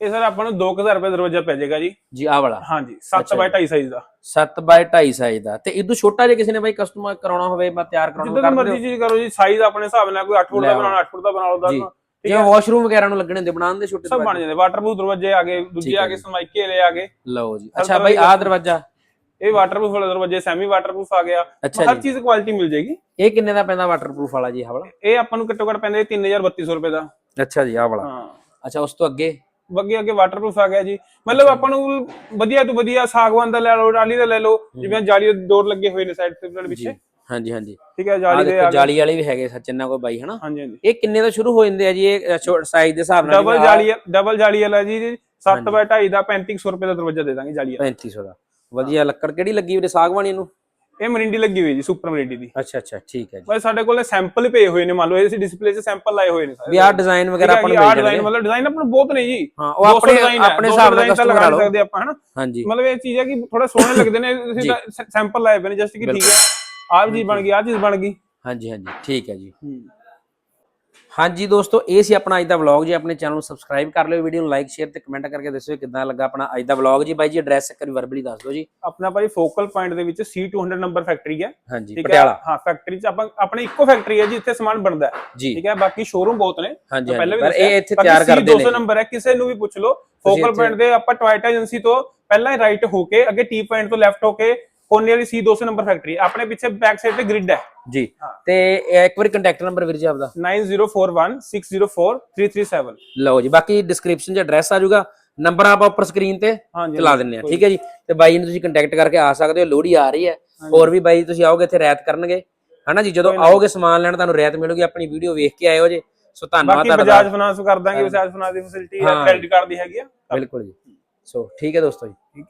ਇਹ ਸਰ ਆਪਾਂ ਨੂੰ 2000 ਰੁਪਏ ਦਰਵਾਜ਼ਾ ਪੈ ਜਾਏਗਾ ਜੀ। ਜੀ ਆਹ ਵਾਲਾ। ਹਾਂਜੀ 7 ਬਾਈ 2.5 ਸਾਈਜ਼ ਦਾ। 7 ਬਾਈ 2.5 ਸਾਈਜ਼ ਦਾ। ਤੇ ਇਦੋਂ ਛੋਟਾ ਜੇ ਕਿਸੇ ਨੇ ਬਾਈ ਕਸਟਮਾਈਜ਼ ਕਰਾਉਣਾ ਹੋਵੇ ਮੈਂ ਤਿਆਰ ਕਰਾਉਣਾ ਜਿੱਦਾਂ ਦੀ ਮਰਜ਼ੀ ਚੀਜ਼ ਕਰੋ ਜੀ ਸਾਈਜ਼ ਆਪਣੇ ਹਿਸਾਬ ਨਾਲ ਕੋਈ 8 ਫੁੱਟ ਲੈ ਦਾ। ਬਣਾਉਣਾ 8 ਫੁੱਟ ਦਾ ਬਣਾ ਲਓ ਜੀ। ਦਸ ਜੇ ਵਾਸ਼ਰੂਮ ਵਗੈਰਾ ਨੂੰ ਲੱਗਣੇ ਹੁੰਦੇ ਬਣਾਉਣ ਦੇ ਛੋਟੇ ਸਭ ਬਣ ਜਾਂਦੇ ਵਾਟਰਪ੍ਰੂਫ ਦਰਵਾਜ਼ੇ ਆ ਗਏ ਦੂਜੇ ਠੀਕ ਆ ਹੈ ਗਏ। ਸਮਾਈਕੇ ਵਾਲੇ ਆ ਗਏ। ਲਓ ਜੀ। ਅੱਛਾ ਬਾਈ ਦੀ ਆਹ ਦਰਵਾਜ਼ਾ। ਇਹ ਵਾਟਰਪ੍ਰੂਫ ਵਾਲੇ ਦਰਵਾਜ਼ੇ ਸੈਮੀ ਵਾਟਰਪ੍ਰੂਫ ਆ ਗਿਆ। ਹਰ ਚੀਜ਼ ਕੁਆਲਿਟੀ ਮਿਲ ਜਾਏਗੀ। ਇਹ ਕਿੰਨੇ ਦਾ ਪੈਂਦਾ ਵਾਟਰਪ੍ਰੂਫ ਵਾਲਾ ਜੀ ਆਹ ਵਾਲਾ? ਇਹ ਆਪਾਂ ਨੂੰ ਘੱਟੋ ਘੱਟ ਪੈਂਦੇ 3300 ਰੁਪਏ ਦਾ। ਅੱਛਾ ਜੀ ਆਹ ਵਾਲਾ। ਹਾਂ। ਅੱਛਾ ਉਸ ਤੋਂ ਅੱਗੇ? ਅੱਗੇ ਅੱਗੇ ਵਾਟਰਪ੍ਰੂਫ ਆ ਗਿਆ ਜੀ। ਮਤਲਬ ਆਪਾਂ ਨੂੰ ਵਧੀਆ ਤੋਂ ਵਧੀਆ ਸਾਗਵਾਨ ਦਾ ਲੈ ਲਓ ਟਾਲੀ ਦਾ ਲੈ ਲਓ ਜਿਵੇਂ ਜਾਲੀ ਦੇ ਡੋਰ ਲੱਗੇ ਹੋਏ ਨੇ ਸਾਈਡ ਤੇ ਨਾਲ ਪਿੱਛੇ। ਹਾਂਜੀ ਹਾਂਜੀ। ਠੀਕ ਹੈ ਜਾਲੀ ਦੇ ਜਾਲੀ ਵਾਲੇ ਵੀ ਹੈਗੇ ਸੱਚ ਇਹਨਾਂ ਕੋਲ ਬਾਈ ਹਨਾ? ਹਾਂਜੀ ਹਾਂਜੀ। ਇਹ ਕਿੰਨੇ ਤੋਂ ਸ਼ੁਰੂ ਹੋ ਜਾਂਦੇ ਆ ਜੀ ਇਹ ਸਾਈਜ਼ ਦੇ ਹਿਸਾਬ ਨਾਲ? ਡਬਲ ਜਾਲੀ ਡਬਲ ਜਾਲੀ ਵਾਲਾ ਜੀ 7 ਬਾਈ 2.5 ਦਾ 3500 ਰੁਪਏ ਦਾ ਦਰਵਾਜ਼ਾ ਦੇ ਦਾਂਗੇ ਜਾਲੀ ਵਾਲਾ। 3500 ਦਾ। ਵਧੀਆ ਲੱਕੜ ਕਿਹੜੀ ਲੱਗੀ ਵੀਰੇ ਸਾਗਵਾਨੀ ਨੂੰ? ਇਹ ਮਰਿੰਡੀ ਲੱਗੀ ਹੋਈ ਜੀ ਸੁਪਰ ਮਰਿੰਡੀ ਦੀ। ਅੱਛਾ ਅੱਛਾ ਠੀਕ ਹੈ ਜੀ। ਬਸ ਸਾਡੇ ਕੋਲ ਸੈਂਪਲ ਹੀ ਪਏ ਹੋਏ ਨੇ ਮੰਨ ਲਓ ਇਹ ਡਿਸਪਲੇ 'ਚ ਸੈਂਪਲ ਲਾਏ ਹੋਏ ਨੇ ਸਾਰੇ। ਵੀ ਆਹ ਡਿਜ਼ਾਈਨ ਵਗੈਰਾ ਆਪਾਂ ਨੂੰ ਮਿਲ ਡਿਜ਼ਾਈਨ ਮਤਲਬ ਡਿਜ਼ਾਈਨ ਆਪਾਂ ਨੂੰ ਬਹੁਤ ਨੇ ਜੀ। ਹਾਂ ਉਹ 200 ਆਪਣੇ ਆਪਣੇ 200 ਹਿਸਾਬ ਨਾਲ ਕਸਟਮਰ ਲਗਾ ਸਕਦੇ ਆਪਾਂ ਹਨਾ? ਹਾਂਜੀ। ਮਤਲਬ ਇਹ ਚੀਜ਼ ਹੈ ਕਿ ਥੋੜਾ ਸੋਹਣੇ ਲੱਗਦੇ ਨੇ ਤੁਸੀਂ ਸੈਂਪਲ ਲਾਏ ਪਏ ਨੇ ਜਸਟ ਕਿ ਠੀਕ ਹੈ। ਆਹ ਚੀਜ਼ ਬਣ ਗਈ ਆਹ ਚੀਜ਼ ਬਣ ਗਈ। ਹਾਂਜੀ ਹਾਂਜੀ ਠੀਕ ਹੈ ਜੀ। ਹਾਂਜੀ ਦੋਸਤੋ ਇਹ ਸੀ ਆਪਣਾ ਅੱਜ ਦਾ ਵਲੌਗ ਜੀ। ਆਪਣੇ ਚੈਨਲ ਨੂੰ ਸਬਸਕ੍ਰਾਈਬ ਕਰ ਲਿਓ ਵੀਡੀਓ ਨੂੰ ਲਾਈਕ ਸ਼ੇਅਰ ਤੇ ਕਮੈਂਟ ਕਰਕੇ ਦੱਸਿਓ ਕਿਦਾਂ ਲੱਗਾ ਆਪਣਾ ਅੱਜ ਦਾ ਵਲੌਗ ਜੀ। ਬਾਈ ਜੀ ਐਡਰੈਸ ਇੱਕ ਵਾਰੀ ਵਰਬਲੀ ਦੱਸ ਦਿਓ ਜੀ। ਆਪਣਾ ਭਾਈ ਫੋਕਲ ਪੁਆਇੰਟ ਦੇ ਵਿੱਚ C200 ਨੰਬਰ ਫੈਕਟਰੀ ਹੈ ਹਾਂਜੀ ਪਟਿਆਲਾ। ਹਾਂ ਫੈਕਟਰੀ 'ਚ ਆਪਾਂ ਆਪਣੀ ਇੱਕੋ ਫੈਕਟਰੀ ਹੈ ਜੀ ਇੱਥੇ ਸਮਾਨ ਬਣਦਾ ਹੈ। ਠੀਕ ਹੈ? ਬਾਕੀ ਸ਼ੋਰੂਮ ਬਹੁਤ ਨੇ। ਪਹਿਲਾਂ ਵੀ ਪਰ। ਇਹ ਇੱਥੇ ਤਿਆਰ ਕਰਦੇ ਨੇ। C200 ਨੰਬਰ ਹੈ ਕਿਸੇ ਨੂੰ ਵੀ ਪੁੱਛ ਲਓ। ਫੋਕਲ ਪੁਆਇੰਟ ਦੇ ਆਪਾਂ ਟੋਇਟਾ ਏਜੰਸੀ ਤੋਂ ਪਹਿਲਾਂ ਰਾਈਟ ਹੋ ਕੇ ਅੱਗੇ ਟੀ ਪੁਆਇੰਟ ਤੋਂ ਲੈਫਟ ਹੋ ਕੇ ਕੋਨੇ ਵਾਲੀ C200 ਨੰਬਰ ਫੈਕਟਰੀ ਆਪਣੇ ਪਿੱਛੇ ਬੈਕ ਸਾਈਡ ਤੇ ਗ੍ਰਿਡ ਹੈ। ਜੀ। ਤੇ ਇੱਕ ਵਾਰੀ ਕੰਟੈਕਟ ਨੰਬਰ ਵੀਰ ਜੀ ਆਪਦਾ। 9041604337 ਲਓ ਜੀ ਬਾਕੀ ਡਿਸਕ੍ਰਿਪਸ਼ਨ 'ਚ ਐਡਰੈਸ ਆ ਜਾਊਗਾ ਨੰਬਰ ਆਪਾਂ ਉੱਪਰ ਸਕਰੀਨ ਤੇ ਚਲਾ ਦਿੰਨੇ ਆ ਠੀਕ ਹੈ ਜੀ? ਤੇ ਬਾਈ ਨੂੰ ਤੁਸੀਂ ਕੰਟੈਕਟ ਕਰਕੇ ਆ ਸਕਦੇ ਹੋ ਲੋਹੜੀ ਆ ਰਹੀ ਹੈ। ਹੋਰ ਵੀ ਬਾਈ ਤੁਸੀਂ ਆਓਗੇ ਇੱਥੇ ਰਿਆਇਤ ਕਰਨਗੇ। ਹਨਾ ਜੀ? ਜਦੋਂ ਆਓਗੇ ਸਮਾਨ ਲੈਣ ਤੁਹਾਨੂੰ ਰਿਆਇਤ ਮਿਲੂਗੀ ਆਪਣੀ ਵੀਡੀਓ ਵੇਖ ਕੇ ਆਇਓ ਜੇ। ਸੋ ਧੰਨਵਾਦ ਬਾਕੀ ਬਜਾਜ ਫਾਈਨਾਂਸ ਕਰ ਦਾਂਗੇ ਬਜਾਜ ਫਾਈਨਾਂਸ ਦੀ ਫੈਸਿਲਿਟੀ ਹੈ ਹਾਂ। ਕ੍ਰੈਡਿਟ ਕਾਰਡ ਦੀ ਹੈਗੀ ਆ। ਬਿਲਕੁਲ ਜੀ। ਸੋ ਠੀਕ ਹੈ ਦੋਸਤੋ ਜੀ।